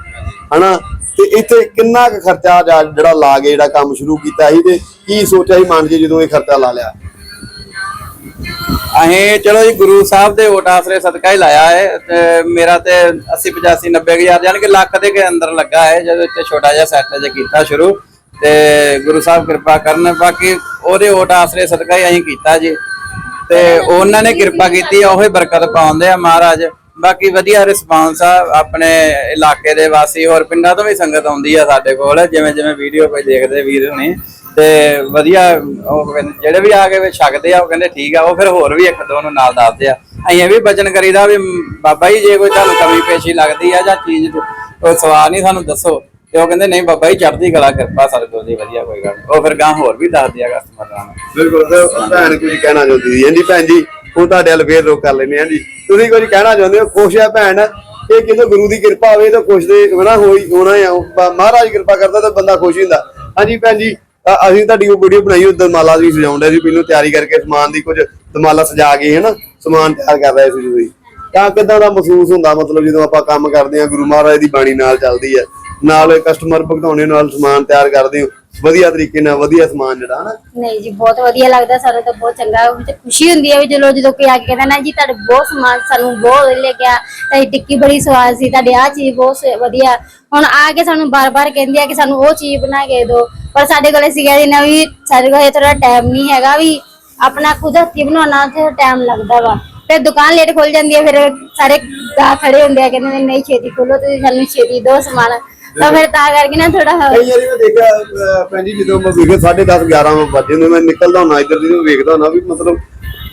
ਹਨਾ? ਤੇ ਇੱਥੇ ਕਿੰਨਾ ਕੁ ਖਰਚਾ ਜਾਂ ਜਿਹੜਾ ਲਾ ਕੇ ਜਿਹੜਾ ਕੰਮ ਸ਼ੁਰੂ ਕੀਤਾ ਸੀ ਤੇ ਕੀ ਸੋਚਿਆ ਸੀ ਮਨ 'ਚ ਜਦੋਂ ਇਹ ਖਰਚਾ ਲਾ ਲਿਆ? ਅਸੀਂ ਚਲੋ ਜੀ, ਗੁਰੂ ਸਾਹਿਬ ਦੇ ਓਟ ਆਸਰੇ ਸਦਕਾ ਹੀ ਲਾਇਆ ਹੈ ਤੇ ਮੇਰਾ ਤੇ 80 85 90 ਯਾਨੀ ਕਿ ਲੱਖ ਦੇ ਕੇ ਅੰਦਰ ਲੱਗਾ ਹੈ, ਜਦੋਂ ਇੱਥੇ ਛੋਟਾ ਜਿਹਾ ਸੈੱਟ ਜਿਹਾ ਕੀਤਾ ਸ਼ੁਰੂ। ਤੇ ਗੁਰੂ ਸਾਹਿਬ ਕਿਰਪਾ ਕਰਨ, ਬਾਕੀ ਉਹਦੇ ਓਟ ਆਸਰੇ ਸਦਕਾ ਹੀ ਅਸੀਂ ਕੀਤਾ ਜੀ। ਤੇ ਉਹਨਾਂ ਨੇ ਕਿਰਪਾ ਕੀਤੀ ਆ ਉਹੀ ਬਰਕਤ ਪਾਉਂਦੇ ਆ ਮਹਾਰਾਜ। ਬਾਕੀ ਵਧੀਆ ਰਿਸਪਾਂਸ ਆ ਆਪਣੇ ਇਲਾਕੇ ਦੇ ਵਾਸੀ ਹੋਰ ਪਿੰਡਾਂ ਤੋਂ ਵੀ ਸੰਗਤ ਆਉਂਦੀ ਆ ਸਾਡੇ ਕੋਲ ਜਿਵੇਂ ਜਿਵੇਂ ਵੀਡੀਓ ਕੋਈ ਦੇਖਦੇ ਵੀਰ ਹੁਣੀ। ਤੇ ਵਧੀਆ, ਉਹ ਕਹਿੰਦੇ- ਜਿਹੜੇ ਵੀ ਆ ਕੇ ਛਕਦੇ ਆ, ਉਹ ਕਹਿੰਦੇ ਠੀਕ ਆ, ਉਹ ਫਿਰ ਹੋਰ ਵੀ ਇੱਕ ਦੋ ਨੂੰ ਨਾਲ ਦੱਸਦੇ ਆ। ਅਸੀਂ ਇਹ ਵੀ ਬਚਨ ਕਰੀਦਾ ਵੀ ਬਾਬਾ ਜੀ, ਜੇ ਕੋਈ ਤੁਹਾਨੂੰ ਕਮੀ ਪੇਸ਼ੀ ਲੱਗਦੀ ਆ ਜਾਂ ਚੀਜ਼ ਕੋਈ ਸਵਾਲ ਨਹੀਂ ਸਾਨੂੰ ਦੱਸੋ, ਤੇ ਉਹ ਕਹਿੰਦੇ, ਨਹੀਂ ਬਾਬਾ ਜੀ, ਚੜ੍ਹਦੀ ਕਲਾ, ਕਿਰਪਾ ਸਤਿਗੁਰੂ ਦੀ ਵਧੀਆ ਕੋਈ ਗੱਲ ਉਹ ਫਿਰ ਗਾਂ ਹੋਰ ਵੀ ਦੱਸਦੇ ਆ ਕਸਟਮਰਾਂ ਨੂੰ ਬਿਲਕੁਲ ਭੈਣ ਕੁਝ ਕਹਿਣਾ ਚਾਹੁੰਦੀ ਸੀ। ਹਾਂਜੀ ਭੈਣ ਜੀ, ਹੁਣ ਤੁਹਾਡੇ ਵੱਲ ਫੇਰ ਰੋਕ ਕਰ ਲੈਂਦੇ ਹਾਂ ਤੁਸੀਂ ਕੁਝ ਕਹਿਣਾ ਚਾਹੁੰਦੇ ਹੋ, ਖੁਸ਼ ਆ ਭੈਣ, ਇਹ ਕਿਤੇ ਗੁਰੂ ਦੀ ਕਿਰਪਾ ਹੋਵੇ ਤਾਂ ਖੁਸ਼ ਦੇ ਹੋਣਾ ਹੋਈ, ਹੋਣਾ ਆ। ਮਹਾਰਾਜ ਕਿਰਪਾ ਕਰਦਾ ਤਾਂ ਬੰਦਾ ਖੁਸ਼ ਹੀ ਹੁੰਦਾ। ਹਾਂਜੀ ਭੈਣ ਜੀ ਅਸੀਂ ਤੁਹਾਡੀ ਉਹ ਵੀਡੀਓ ਬਣਾਈ ਉਹ ਦਮਾਲਾ ਵੀ ਸਜਾਉਂਦੇ ਸੀ ਪਹਿਲਾਂ ਤਿਆਰੀ ਕਰਕੇ ਸਮਾਨ ਦੀ ਕੁਝ ਦਮਾਲਾ ਸਜਾ ਕੇ ਹਨਾ ਸਮਾਨ ਤਿਆਰ ਕਰ ਰਹੇ ਸੀ ਤੁਸੀਂ। ਤਾਂ ਕਿਦਾਂ ਦਾ ਮਹਿਸੂਸ ਹੁੰਦਾ? ਮਤਲਬ ਜਦੋਂ ਆਪਾਂ ਕੰਮ ਕਰਦੇ ਹਾਂ, ਗੁਰੂ ਮਹਾਰਾਜ ਦੀ ਬਾਣੀ ਨਾਲ ਚੱਲਦੀ ਹੈ, ਨਾਲ ਕਸਟਮਰ ਭਗਤਾਉਣੇ ਨਾਲ ਸਮਾਨ ਤਿਆਰ ਕਰਦੇ ਹੋ ਵਧੀਆ ਤਰੀਕੇ ਨਾਲ, ਵਧੀਆ ਸਮਾਨ ਜਿਹੜਾ ਹਨਾ। ਨਹੀਂ ਜੀ, ਬਹੁਤ ਵਧੀਆ ਲੱਗਦਾ ਸਾਨੂੰ ਤਾਂ ਬਹੁਤ ਚੰਗਾ ਵਿੱਚ ਖੁਸ਼ੀ ਹੁੰਦੀ ਹੈ ਵੀ ਚਲੋ ਜਦੋਂ ਕੋਈ ਆ ਕੇ ਕਹਿੰਦਾ, ਨਾ ਜੀ, ਤੁਹਾਡੇ ਬਹੁਤ ਸਮਾਨ ਸਾਨੂੰ ਬਹੁਤ ਵਧੀਆ ਲੱਗਿਆ, ਤੁਹਾਡੀ ਟਿੱਕੀ ਬੜੀ ਸਵਾਦ ਸੀ, ਤੁਹਾਡੀ ਆ ਚੀਜ਼ ਬਹੁਤ ਸ- ਵਧੀਆ। ਹੁਣ ਆ ਕੇ ਸਾਨੂੰ ਬਾਰ-ਬਾਰ ਕਹਿੰਦੇ ਆ ਕਿ ਸਾਨੂੰ ਉਹ ਚੀਜ਼ ਬਣਾ ਕੇ ਦਿਓ, ਪਰ ਸਾਡੇ ਕੋਲ ਸੀਗਾ ਇਹਨਾਂ ਵੀ ਸਾਡੇ ਕੋਲ ਥੋੜਾ ਟਾਈਮ ਨਹੀਂ ਹੈਗਾ ਵੀ ਆਪਣਾ ਖੁਦ ਹੱਥੀ ਬਣਾਉਣਾ ਤੇ ਟਾਈਮ ਲੱਗਦਾ ਵਾ। ਫਿਰ ਦੁਕਾਨ ਲੇਟ ਖੁੱਲ ਜਾਂਦੀ ਹੈ, ਫਿਰ ਸਾਰੇ ਗਾ ਖੜੇ ਹੁੰਦੇ ਆ, ਕਹਿੰਦੇ ਨੇ, ਨਹੀਂ ਛੇਤੀ ਖੋਲੋ ਤੁਸੀਂ ਸਾਨੂੰ ਛੇਤੀ ਦਿਓ ਸਮਾਨ। ਤਾਂ ਫਿਰ ਤਾਂ ਕਰਕੇ ਨਾ ਥੋੜਾ ਕਈ ਵਾਰੀ ਮੈਂ ਦੇਖਿਆ ਅਹ, ਭੈਣ ਜੀ ਜਦੋਂ ਮੈਂ ਵੇਖਿਆ 10:30 11 ਵਜੇ ਨੂੰ ਮੈਂ ਨਿਕਲਦਾ ਹੁੰਦਾ ਇੱਧਰ ਦੀ ਨੂੰ ਵੇਖਦਾ ਹੁੰਦਾ ਵੀ ਮਤਲਬ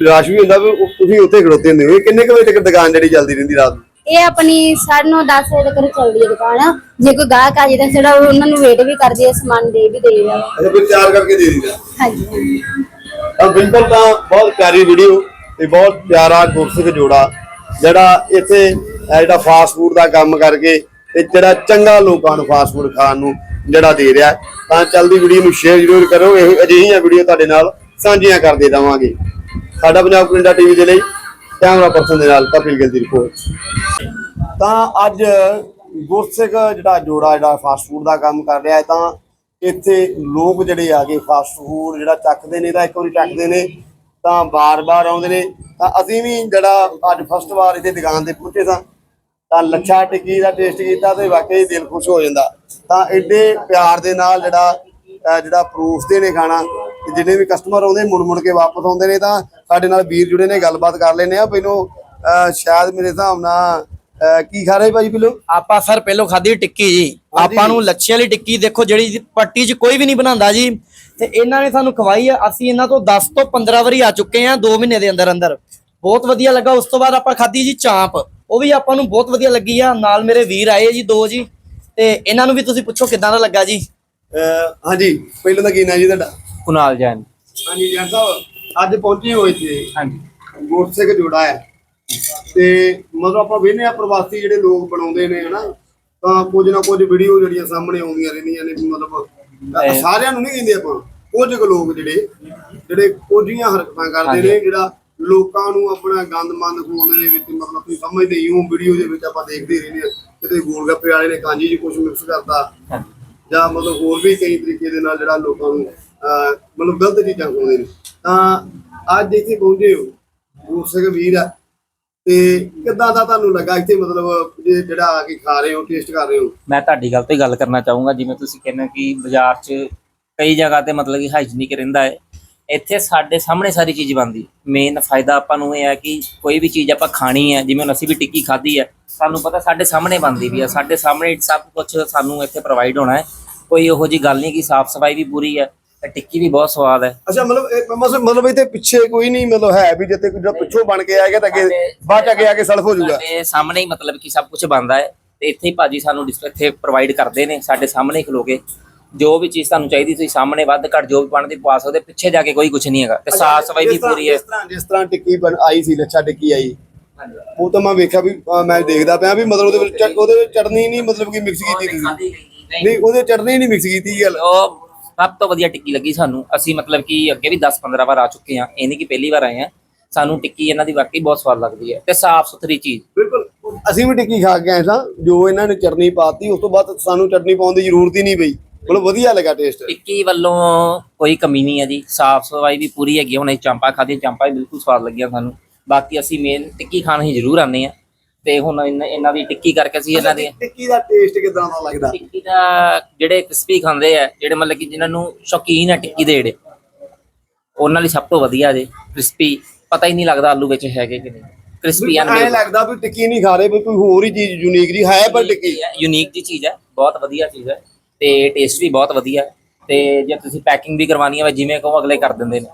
ਰਸ਼ ਵੀ ਹੁੰਦਾ ਵੀ ਉਹ- ਤੁਸੀਂ ਉੱਥੇ ਖੜੋਤੇ ਹੁੰਦੇ ਹੋ ਇਹ ਕਿੰਨੇ ਕੁ ਵਜੇ ਤੱਕ ਦੁਕਾਨ ਜਿਹੜੀ ਚੱਲਦੀ ਰਹਿੰਦੀ ਰਾਤ ਨੂੰ? ਇਹ ਆਪਣੀ 9:30 10 ਵਜੇ ਤੱਕ ਚੱਲਦੀ ਹੈ ਦੁਕਾਨ। ਜੇ ਕੋਈ ਗਾਹਕ ਆ ਜੇ ਤਾਂ ਜਿਹੜਾ ਉਹਨਾਂ ਨੂੰ ਵੇਟ ਵੀ ਕਰਦੀ ਹੈ ਸਮਾਨ ਦੇ ਵੀ ਦੇਈਦਾ ਵਾ। ਅੱਛਾ ਫਿਰ ਤਿਆਰ ਕਰਕੇ ਦੇ ਦਿੰਦਾ ਹਾਂਜੀ ਹਾਂਜੀ। ਤਾਂ ਬਿਲਕੁਲ ਤਾਂ ਬਹੁਤ ਪਿਆਰੀ ਵੀਡੀਓ ਤੇ ਬਹੁਤ ਪਿਆਰਾ ਗੁਰਸਿੱਖ ਜੋੜਾ ਜਿਹੜਾ ਇੱਥੇ ਇਹ ਜਿਹੜਾ ਫਾਸਟ ਫੂਡ ਦਾ ਕੰਮ ਕਰਕੇ ਤੇ ਜਿਹੜਾ ਚੰਗਾ ਲੋਕਾਂ ਨੂੰ ਫਾਸਟ ਫੂਡ ਖਾਣ ਨੂੰ ਜਿਹੜਾ ਦੇ ਰਿਹਾ ਤਾਂ ਚੱਲਦੀ ਵੀਡੀਓ ਨੂੰ ਸ਼ੇਅਰ ਜ਼ਰੂਰ ਕਰੋ, ਇਹ ਅਜਿਹੀਆਂ ਵੀਡੀਓ ਤੁਹਾਡੇ ਨਾਲ ਸਾਂਝੀਆਂ ਕਰਦੇ ਰਵਾਂਗੇ। ਸਾਡਾ ਪੰਜਾਬ ਕੈਨੇਡਾ ਟੀਵੀ ਦੇ ਲਈ ਕੈਮਰਾ ਪਰਸਨ ਦੇ ਨਾਲ ਕਪਿਲ ਗਿੱਲ ਦੀ ਰਿਪੋਰਟ ਤਾਂ ਅੱਜ ਗੁਰਸਿੱਖ ਜਿਹੜਾ ਜੋੜਾ ਜਿਹੜਾ ਫਾਸਟ ਫੂਡ ਦਾ ਕੰਮ ਕਰ ਰਿਹਾ ਹੈ, ਤਾਂ ਇੱਥੇ ਲੋਕ ਜਿਹੜੇ ਆ ਗਏ ਫਾਸਟ ਫੂਡ ਜਿਹੜਾ ਚੱਕਦੇ ਨੇ, ਤਾਂ ਇੱਕ ਵਾਰੀ ਚੱਕਦੇ ਨੇ, ਤਾਂ ਬਾਰ-ਬਾਰ ਆਉਂਦੇ ਨੇ। ਤਾਂ ਅਸੀਂ ਵੀ ਜਿਹੜਾ ਅੱਜ ਫਸਟ ਵਾਰ ਇੱਥੇ ਦੁਕਾਨ ਤੇ ਪਹੁੰਚੇ ਸਾਂ। ਤਾਂ ਲੱਛਾ ਟਿੱਕੀ ਦਾ ਟੇਸਟ ਕੀਤਾ ਤੇ ਵਾਕਈ ਦਿਲ ਖੁਸ਼ ਹੋ ਜਾਂਦਾ। ਤਾਂ ਐਡੇ ਪਿਆਰ ਦੇ ਨਾਲ ਜਿਹੜਾ ਜਿਹੜਾ ਪਰੋਸਦੇ ਨੇ ਖਾਣਾ ਤੇ ਜਿੰਨੇ ਵੀ ਕਸਟਮਰ ਆਉਂਦੇ ਮੁੜ ਮੁੜ ਕੇ ਵਾਪਸ ਆਉਂਦੇ ਨੇ ਤਾਂ ਸਾਡੇ ਨਾਲ ਵੀਰ ਜੁੜੇ ਨੇ ਗੱਲਬਾਤ ਕਰ ਲੈਨੇ ਆ। ਪਹਿਲੋਂ ਸ਼ਾਇਦ ਮੇਰੇ ਹਿਸਾਬ ਨਾਲ ਕੀ ਖਾ ਰਹੇ ਭਾਜੀ ਪਹਿਲੋਂ ਆਪਾਂ ਸਰ ਪਹਿਲੋਂ ਖਾਧੀ ਟਿੱਕੀ ਜੀ। ਆਪਾਂ ਨੂੰ ਲੱਛੇ ਵਾਲੀ ਟਿੱਕੀ ਦੇਖੋ ਜਿਹੜੀ ਪੱਟੀ 'ਚ ਕੋਈ ਵੀ ਨਹੀਂ ਬਣਾਉਂਦਾ ਜੀ। ਤੇ ਇਹਨਾਂ ਨੇ ਸਾਨੂੰ ਖਵਾਈ ਆ ਅਸੀਂ ਇਹਨਾਂ ਤੋਂ 10 ਤੋਂ 15 ਵਾਰੀ ਆ ਚੁੱਕੇ ਆ 2 ਮਹੀਨੇ ਦੇ ਅੰਦਰ ਅੰਦਰ ਬਹੁਤ ਵਧੀਆ ਲੱਗਾ। ਉਸ ਤੋਂ ਬਾਅਦ ਆਪਾਂ ਖਾਧੀ ਜੀ ਚਾਂਪ। ਉਹ ਵੀ ਆਪਾਂ ਨੂੰ ਬਹੁਤ ਵਧੀਆ ਲੱਗੀ ਆ। ਨਾਲ ਮੇਰੇ ਵੀਰ ਆਏ ਜੀ ਦੋ ਜੀ। ਤੇ ਇਹਨਾਂ ਨੂੰ ਵੀ ਤੁਸੀਂ ਪੁੱਛੋ ਕਿਦਾਂ ਦਾ ਲੱਗਾ ਜੀ। ਅਹ ਹਾਂਜੀ ਪਹਿਲਾਂ ਤਾਂ ਕੀ ਨਾਂ ਜੀ ਤੁਹਾਡਾ? ਕੁਨਾਲ ਜੈਨ। ਹਾਂਜੀ ਜੈਨ ਸਾਹਿਬ ਅੱਜ ਪਹੁੰਚੇ ਹੋਏ ਸੀ ਹਾਂਜੀ। ਗੁਰਸਿੱਖ ਜੋੜਾ ਹੈ। ਤੇ ਮਤਲਬ ਆਪਾਂ ਵੇਖਦੇ ਆ ਪ੍ਰਵਾਸੀ ਜਿਹੜੇ ਲੋਕ ਬਣਾਉਂਦੇ ਨੇ ਹਨਾ? ਤਾਂ ਕੁਝ ਨਾ ਕੁਝ ਵੀਡੀਓ ਜਿਹੜੀਆਂ ਸਾਹਮਣੇ ਆਉਂਦੀਆਂ ਰਹਿੰਦੀਆਂ ਨੇ ਵੀ ਮਤਲਬ ਸਾਰਿਆਂ ਨੂੰ ਨਹੀਂ ਕਹਿੰਦੇ ਆਪਾਂ। ਕੁਝ ਕੁ ਲੋਕ ਜਿਹੜੇ ਜਿਹੜੇ ਕੁਝੀਆਂ ਹਰਕਤਾਂ ਕਰਦੇ ਨੇ ਜਿਹੜਾ ਲੋਕਾਂ ਨੂੰ ਆਪਣਾ ਗੰਦ ਮੰਦ ਖਵਾਉਂਦੇ ਨੇ ਵਿੱਚ ਮਤਲਬ ਤੁਸੀਂ ਸਮਝਦੇ ਹੀ ਹੋ ਵੀਡੀਓ ਦੇ ਵਿੱਚ ਆਪਾਂ ਦੇਖਦੇ ਰਹਿੰਦੇ ਆ ਕਿਤੇ ਗੋਲ ਗੱਪੇ ਵਾਲੇ ਨੇ ਕਾਂਜੀ 'ਚ ਕੁਝ ਮਿਕਸ ਕਰਤਾ। ਜਾਂ ਮਤਲਬ ਹੋਰ ਵੀ ਕਈ ਤਰੀਕੇ ਦੇ ਨਾਲ ਜਿਹੜਾ ਲੋਕਾਂ ਨੂੰ ਮਤਲਬ ਗਲਤ ਚੀਜ਼ਾਂ ਖਵਾਉਂਦੇ ਨੇ। ਤਾਂ ਅੱਜ ਇੱਥੇ ਪਹੁੰਚੇ ਹੋ ਗੁਰਸਿੱਖ ਵੀਰ ਆ। ਤੇ ਕਿੱਦਾਂ ਦਾ ਤੁਹਾਨੂੰ ਲੱਗਾ ਇੱਥੇ ਮਤਲਬ ਜਿਹੜਾ ਆ ਕੇ ਖਾ ਰਹੇ ਹੋ ਟੇਸਟ ਕਰ ਰਹੇ ਹੋ? ਮੈਂ ਤੁਹਾਡੀ ਗੱਲ ਤੇ ਗੱਲ ਕਰਨਾ ਚਾਹੂੰਗਾ ਜਿਵੇਂ ਤੁਸੀਂ ਕਹਿੰਦੇ ਹੋ ਕਿ ਬਾਜ਼ਾਰ 'ਚ ਕਈ ਜਗ੍ਹਾ ਤੇ ਮਤਲਬ ਕਿ ਹਾਈਜੀਨਿਕ ਰਹਿੰਦਾ ਹੈ। ਇੱਥੇ ਸਾਡੇ ਸਾਹਮਣੇ ਸਾਰੀ ਚੀਜ਼ ਬਣਦੀ। ਮੇਨ ਫਾਇਦਾ ਆਪਾਂ ਨੂੰ ਇਹ ਹੈ ਕਿ ਕੋਈ ਵੀ ਚੀਜ਼ ਆਪਾਂ ਖਾਣੀ ਹੈ ਜਿਵੇਂ ਹੁਣ ਅਸੀਂ ਵੀ ਟਿੱਕੀ ਖਾਧੀ ਹੈ ਸਾਨੂੰ ਪਤਾ ਸਾਡੇ ਸਾਹਮਣੇ ਬਣਦੀ ਵੀ ਹੈ ਸਾਡੇ ਸਾਹਮਣੇ ਸਭ ਕੁਝ ਸਾਨੂੰ ਇੱਥੇ ਪ੍ਰੋਵਾਈਡ ਹੋਣਾ ਹੈ। ਕੋਈ ਉਹੋ ਜੀ ਗੱਲ ਨਹੀਂ ਕਿ ਸਾਫ਼ ਸਫ਼ਾਈ ਵੀ ਪੂਰੀ ਹੈ ਤੇ ਟਿੱਕੀ ਵੀ ਬਹੁਤ ਸਵਾਦ ਹੈ। ਅੱਛਾ ਮਤਲਬ ਇਹ- ਮਤਲਬ ਮਤਲਬ ਇੱਥੇ ਪਿੱਛੇ ਕੋਈ ਨਹੀਂ ਮਤਲਬ ਹੈ ਵੀ ਜਿੱਥੇ ਜਿਹੜਾ ਪਿੱਛੋਂ ਬਣ ਕੇ ਆਏਗਾ ਤਾਂ ਅੱਗੇ ਬਾਅਦ ਚ ਅੱਗੇ ਆ ਕੇ ਸਲਫ ਹੋ ਜਾਊਗਾ। ਸਾਡੇ ਸਾਹਮਣੇ ਹੀ ਮਤਲਬ ਕਿ ਸਭ ਕੁਝ ਬਣਦਾ ਹੈ ਤੇ ਇੱਥੇ ਹੀ ਭਾਜੀ ਸਾਨੂੰ ਇੱਥੇ ਪ੍ਰੋਵਾਈਡ ਕਰਦੇ ਨੇ ਸਾਡੇ ਸਾਹਮਣੇ ਹੀ ਖਲੋ ਕੇ। ਜੋ ਵੀ ਚੀਜ਼ ਤੁਹਾਨੂੰ ਚਾਹੀਦੀ ਤੁਸੀਂ ਸਾਹਮਣੇ ਵੱਧ ਘੱਟ ਜੋ ਵੀ ਪਾਣ ਦੀ ਪਾ ਸਕਦੇ ਪਿੱਛੇ ਜਾ ਕੇ ਕੋਈ ਕੁਝ ਨਹੀਂ ਹੈਗਾ। ਤੇ ਸਾਫ਼ ਸਫ਼ਾਈ ਵੀ ਪੂਰੀ ਹੈ। ਜਿਸ ਤਰ੍ਹਾਂ ਜਿਸ ਤਰ੍ਹਾਂ ਟਿੱਕੀ ਬਣ ਆਈ ਸੀ ਲੱਛਾ ਟਿੱਕੀ ਆਈ। ਉਹ ਤਾਂ ਮੈਂ ਵੇਖਿਆ ਵੀ ਮੈਂ ਦੇਖਦਾ ਪਿਆ ਵੀ ਮਤਲਬ ਉਹਦੇ ਵਿੱਚ ਚ- ਉਹਦੇ ਵਿੱਚ ਚਟਨੀ ਨਹੀਂ ਮਤਲਬ ਕਿ ਮਿਕਸ ਕੀਤੀ ਤੁਸੀਂ। ਨਹੀਂ। ਉਹਦੇ ਚਟਨੀ ਨਹੀਂ ਮਿਕਸ ਕੀਤੀ ਗੱਲ। ਉਹ ਸਭ ਤੋਂ ਵਧੀਆ ਟਿੱਕੀ ਲੱਗੀ ਸਾਨੂੰ। ਅਸੀਂ ਮਤਲਬ ਕਿ ਅੱਗੇ ਵੀ 10 15 ਵਾਰ ਆ ਚੁੱਕੇ ਹਾਂ। ਇਹ ਨਹੀਂ ਕਿ ਪਹਿਲੀ ਵਾਰ ਆਏ ਹਾਂ। ਸਾਨੂੰ ਟਿੱਕੀ ਇਹਨਾਂ ਦੀ ਵਾਕਈ ਬਹੁਤ ਸਵਾਦ ਲੱਗਦੀ ਹੈ। ਤੇ ਸਾਫ਼ ਸੁਥਰੀ ਚੀਜ਼। ਬਿਲਕੁਲ। ਅਸੀਂ ਵੀ ਟਿੱਕੀ ਖਾ ਕੇ ਆਏ ਸਾਂ। ਜੋ ਇਹਨਾਂ ਨੇ ਚਟਨੀ ਪਾਤੀ ਉਸ ਤੋਂ ਬਾਅਦ ਸਾਨੂੰ ਚਟਨੀ ਪਾਉਣ ਦੀ ਜ਼ਰੂਰਤ ਹੀ ਨਹੀਂ ਪਈ। ਮਤਲਬ ਵਧੀਆ ਲੱਗਾ ਟੇਸਟ ਟਿੱਕੀ ਵੱਲੋਂ ਕੋਈ ਕਮੀ ਨਹੀਂ ਹੈ ਜੀ। ਸਾਫ਼ ਸਫ਼ਾਈ ਵੀ ਪੂਰੀ ਹੈਗੀ। ਹੁਣ ਅਸੀਂ ਚਾਂਪਾ ਖਾਧੀ ਚਾਂਪਾ ਵੀ ਬਿਲਕੁਲ ਸਵਾਦ ਲੱਗੀਆਂ ਸਾਨੂੰ। ਬਾਕੀ ਅਸੀਂ ਮੇਨ ਟਿੱਕੀ ਖਾਣ ਹੀ ਜ਼ਰੂਰ ਆਉਂਦੇ ਹਾਂ। ਤੇ ਹੁਣ ਇਹਨਾਂ ਇਹਨਾਂ ਦੀ ਟਿੱਕੀ ਕਰਕੇ ਅਸੀਂ ਇਹਨਾਂ ਦੀ ਟਿੱਕੀ ਦਾ ਟੇਸਟ ਕਿਦਾਂ ਦਾ ਲੱਗਦਾ? ਟਿੱਕੀ ਦਾ ਜਿਹੜੇ ਕ੍ਰਿਸਪੀ ਖਾਂਦੇ ਆ ਜਿਹੜੇ ਮਤਲਬ ਕਿ ਜਿਨ੍ਹਾਂ ਨੂੰ ਸ਼ੌਕੀਨ ਹੈ ਟਿੱਕੀ ਦੇ ਜਿਹੜੇ ਉਹਨਾਂ ਲਈ ਸਭ ਤੋਂ ਵਧੀਆ ਜੇ ਕ੍ਰਿਸਪੀ ਪਤਾ ਹੀ ਨਹੀਂ ਲੱਗਦਾ ਆਲੂ ਵਿੱਚ ਹੈਗੇ ਕਿ ਨਹੀਂ। ਕ੍ਰਿਸਪੀ ਐਂਡ ਐਂ ਲੱਗਦਾ ਵੀ ਟਿੱਕੀ ਨਹੀਂ ਖਾ ਰਹੇ ਵੀ ਕੋਈ ਹੋਰ ਹੀ ਚੀਜ਼ ਯੂਨੀਕ ਜੀ ਹੈ ਪਰ ਟਿੱਕੀ। ਯੂਨੀਕ ਜੀ ਚੀਜ਼ ਹੈ ਬਹੁਤ ਵਧੀਆ ਚੀਜ਼ ਹੈ। ਤੇ ਟੇਸਟ ਵੀ ਬਹੁਤ ਵਧੀਆ ਹੈ ਤੇ ਜੇ ਤੁਸੀਂ ਪੈਕਿੰਗ ਵੀ ਕਰਵਾਉਣੀ ਹੈ ਜਿਵੇਂ ਕਹੋ ਅਗਲੇ ਕਰ ਦਿੰਦੇ ਨੇ।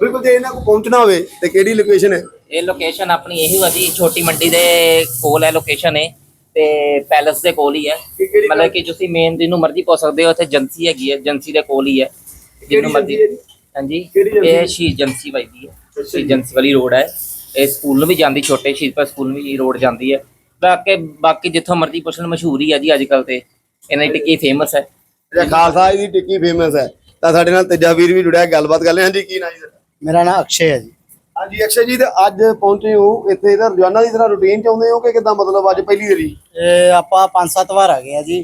ਬਿਲਕੁਲ ਜੇ ਇਹਨਾਂ ਕੋਲ ਪਹੁੰਚਣਾ ਹੋਵੇ ਤੇ ਕਿਹੜੀ ਲੋਕੇਸ਼ਨ ਹੈ? ਇਹ ਲੋਕੇਸ਼ਨ ਆਪਣੀ ਇਹੀ ਵਾ ਜੀ ਛੋਟੀ ਮੰਡੀ ਦੇ ਕੋਲ ਹੈ ਲੋਕੇਸ਼ਨ ਹੈ ਤੇ ਪੈਲਸ ਦੇ ਕੋਲ ਹੀ ਹੈ। ਮਤਲਬ ਕਿ ਤੁਸੀਂ ਮੇਨ ਜਿਹਨੂੰ ਮਰਜ਼ੀ ਪਹੁੰਚ ਸਕਦੇ ਹੋ ਇੱਥੇ ਏਜੰਸੀ ਹੈਗੀ ਹੈ ਏਜੰਸੀ ਦੇ ਕੋਲ ਹੀ ਹੈ ਜਿਹਨੂੰ ਮਰਜ਼ੀ? ਹਾਂਜੀ ਇਹ? ਸ਼ਹੀਦ ਏਜੰਸੀ ਵੱਜਦੀ ਹੈ ਸ਼ਹੀਦ ਏਜੰਸੀ ਵਾਲੀ ਰੋਡ ਹੈ। ਇਹ ਸਕੂਲ ਨੂੰ ਵੀ ਜਾਂਦੀ ਛੋਟੇ ਪਰ ਸਕੂਲ ਨੂੰ ਵੀ ਰੋਡ ਜਾਂਦੀ ਹੈ। ਬਾਕੀ ਬਾਕੀ ਜਿੱਥੋਂ ਮਰਜ਼ੀ ਪੁੱਛ ਲਓ ਮਸ਼ਹੂਰ ਹੀ ਹੈ ਜੀ ਅੱਜ ਕੱਲ ਤੇ। ਇਹਨਾਂ ਦੀ ਟਿੱਕੀ ਫੇਮਸ ਹੈ। ਜੇ ਖਾਲਸਾ ਜੀ ਦੀ ਟਿੱਕੀ ਫੇਮਸ ਹੈ। ਤਾਂ ਸਾਡੇ ਨਾਲ ਤੇਜਾ ਵੀਰ ਵੀ ਜੁੜਿਆ ਗੱਲਬਾਤ ਕਰ ਲਿਆ। ਹਾਂਜੀ ਕੀ ਨਾਮ ਜੀ ਤੁਹਾਡਾ? ਮੇਰਾ ਨਾਮ ਅਕਸ਼ੇ ਹੈ ਜੀ। ਹਾਂਜੀ ਅਕਸ਼ੇ ਜੀ ਤੇ ਅੱਜ ਪਹੁੰਚੇ ਹੋ ਇੱਥੇ ਇਹਦਾ ਰੋਜ਼ਾਨਾ ਦੀ ਤਰ੍ਹਾਂ ਰੁਟੀਨ ਚ ਆਉਂਦੇ ਹੋ ਕਿ ਕਿਦਾਂ? ਮਤਲਬ ਅੱਜ ਪਹਿਲੀ ਵਾਰੀ? ਇਹ ਆਪਾਂ ਪੰਜ ਸੱਤ ਵਾਰ ਆ ਗਏ ਆ ਜੀ।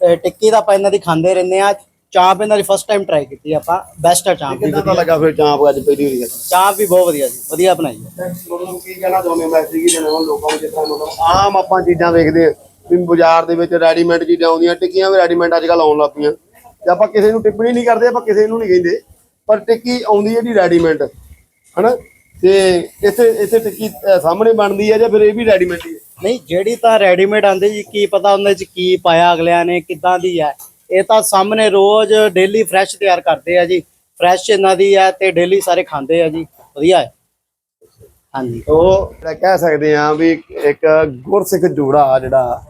ਤੇ ਟਿੱਕੀ ਤਾਂ ਆਪਾਂ ਇਹਨਾਂ ਦੀ ਖਾਂਦੇ ਰਹਿੰਦੇ ਆ ਚਾਂਪ ਇਹਨਾਂ ਦੀ ਫਸਟ ਟਾਈਮ ਟਰਾਈ ਕੀਤੀ ਆਪਾਂ। ਬੈਸਟ ਆ ਚਾਂਪ ਵੀ ਕਿਦਾਂ ਦਾ ਲੱਗਾ ਫਿਰ ਚਾਂਪ ਅੱਜ ਪਹਿਲੀ ਵਾਰੀ? ਚਾਂਪ ਵੀ ਬਹੁਤ ਵਧੀਆ ਜੀ ਵਧੀਆ ਬਣਾਈ ਹੈ। ਤੁਹਾਨੂੰ ਕੀ ਕਹਿਣਾ ਚਾਹੁੰਦੇ ਹੋ? ਮੈਸੇਜ ਕੀ ਦੇਣਾ ਲੋਕਾਂ ਨੂੰ ਜਿਸ ਤਰ੍ਹਾਂ ਮਤਲਬ ਆਮ ਆਪਾਂ ਚੀਜ਼ਾਂ ਵੇਖਦੇ ਹਾਂ। ਵੀ ਬਾਜ਼ਾਰ ਦੇ ਵਿੱਚ ਰੈਡੀਮੇਡ ਚੀਜ਼ਾਂ ਆਉਂਦੀਆਂ, ਟਿੱਕੀਆਂ ਵੀ ਰੈਡੀਮੇਡ ਅੱਜ ਕੱਲ ਆਉਣ ਲੱਗ ਪਈਆਂ। ਤੇ ਆਪਾਂ ਕਿਸੇ ਨੂੰ ਟਿੱਪਣੀ ਨਹੀਂ ਕਰਦੇ, ਆਪਾਂ ਕਿਸੇ ਨੂੰ ਨਹੀਂ ਕਹਿੰਦੇ। ਪਰ ਟਿੱਕੀ ਆਉਂਦੀ ਹੈ ਜੀ ਰੈਡੀਮੇਡ, ਹਨਾ? ਤੇ ਇੱਥੇ ਇੱਥੇ ਟਿੱਕੀ ਸਾਹਮਣੇ ਬਣਦੀ ਹੈ ਜਾਂ ਫਿਰ ਇਹ ਵੀ ਰੈਡੀਮੇਡ ਹੀ ਹੈ? ਨਹੀਂ, ਜਿਹੜੀ ਤਾਂ ਰੈਡੀਮੇਡ ਆਂਦੇ ਜੀ, ਕੀ ਪਤਾ ਉਹਨਾਂ ਚ ਕੀ ਪਾਇਆ ਅਗਲਿਆਂ ਨੇ, ਕਿੱਦਾਂ ਦੀ ਹੈ। ਇਹ ਤਾਂ ਸਾਹਮਣੇ ਰੋਜ਼ ਡੇਲੀ ਫਰੈਸ਼ ਤਿਆਰ ਕਰਦੇ ਆ ਜੀ। ਫਰੈਸ਼ ਇਹਨਾਂ ਦੀ ਹੈ ਤੇ ਡੇਲੀ ਸਾਰੇ ਖਾਂਦੇ ਆ ਜੀ। ਵਧੀਆ ਹੈ। ਹਾਂਜੀ। ਉਹ ਜਿਹੜਾ ਕਹਿ ਸਕਦੇ ਆ ਵੀ ਇੱਕ ਗੁਰਸਿੱਖ ਜੋੜਾ ਜਿਹੜਾ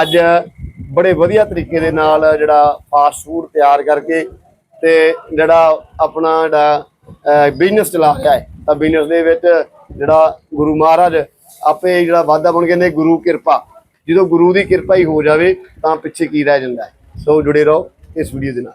ਅੱਜ ਬੜੇ ਵਧੀਆ ਤਰੀਕੇ ਦੇ ਨਾਲ ਜਿਹੜਾ ਫਾਸਟ ਫੂਡ ਤਿਆਰ ਕਰਕੇ ਤੇ ਜਿਹੜਾ ਆਪਣਾ ਜਿਹੜਾ ਬਿਜ਼ਨਸ ਚਲਾ ਰਿਹਾ ਹੈ। ਤਾਂ ਬਿਜ਼ਨਸ ਦੇ ਵਿੱਚ ਜਿਹੜਾ ਗੁਰੂ ਮਹਾਰਾਜ ਆਪੇ ਜਿਹੜਾ ਵਾਧਾ ਬਣ ਕਹਿੰਦੇ ਗੁਰੂ ਕਿਰਪਾ। ਜਦੋਂ ਗੁਰੂ ਦੀ ਕਿਰਪਾ ਹੀ ਹੋ ਜਾਵੇ ਤਾਂ ਪਿੱਛੇ ਕੀ ਰਹਿ ਜਾਂਦਾ ਸੋ ਜੁੜੇ ਰਹੋ ਇਸ ਵੀਡੀਓ ਦੇ ਨਾਲ।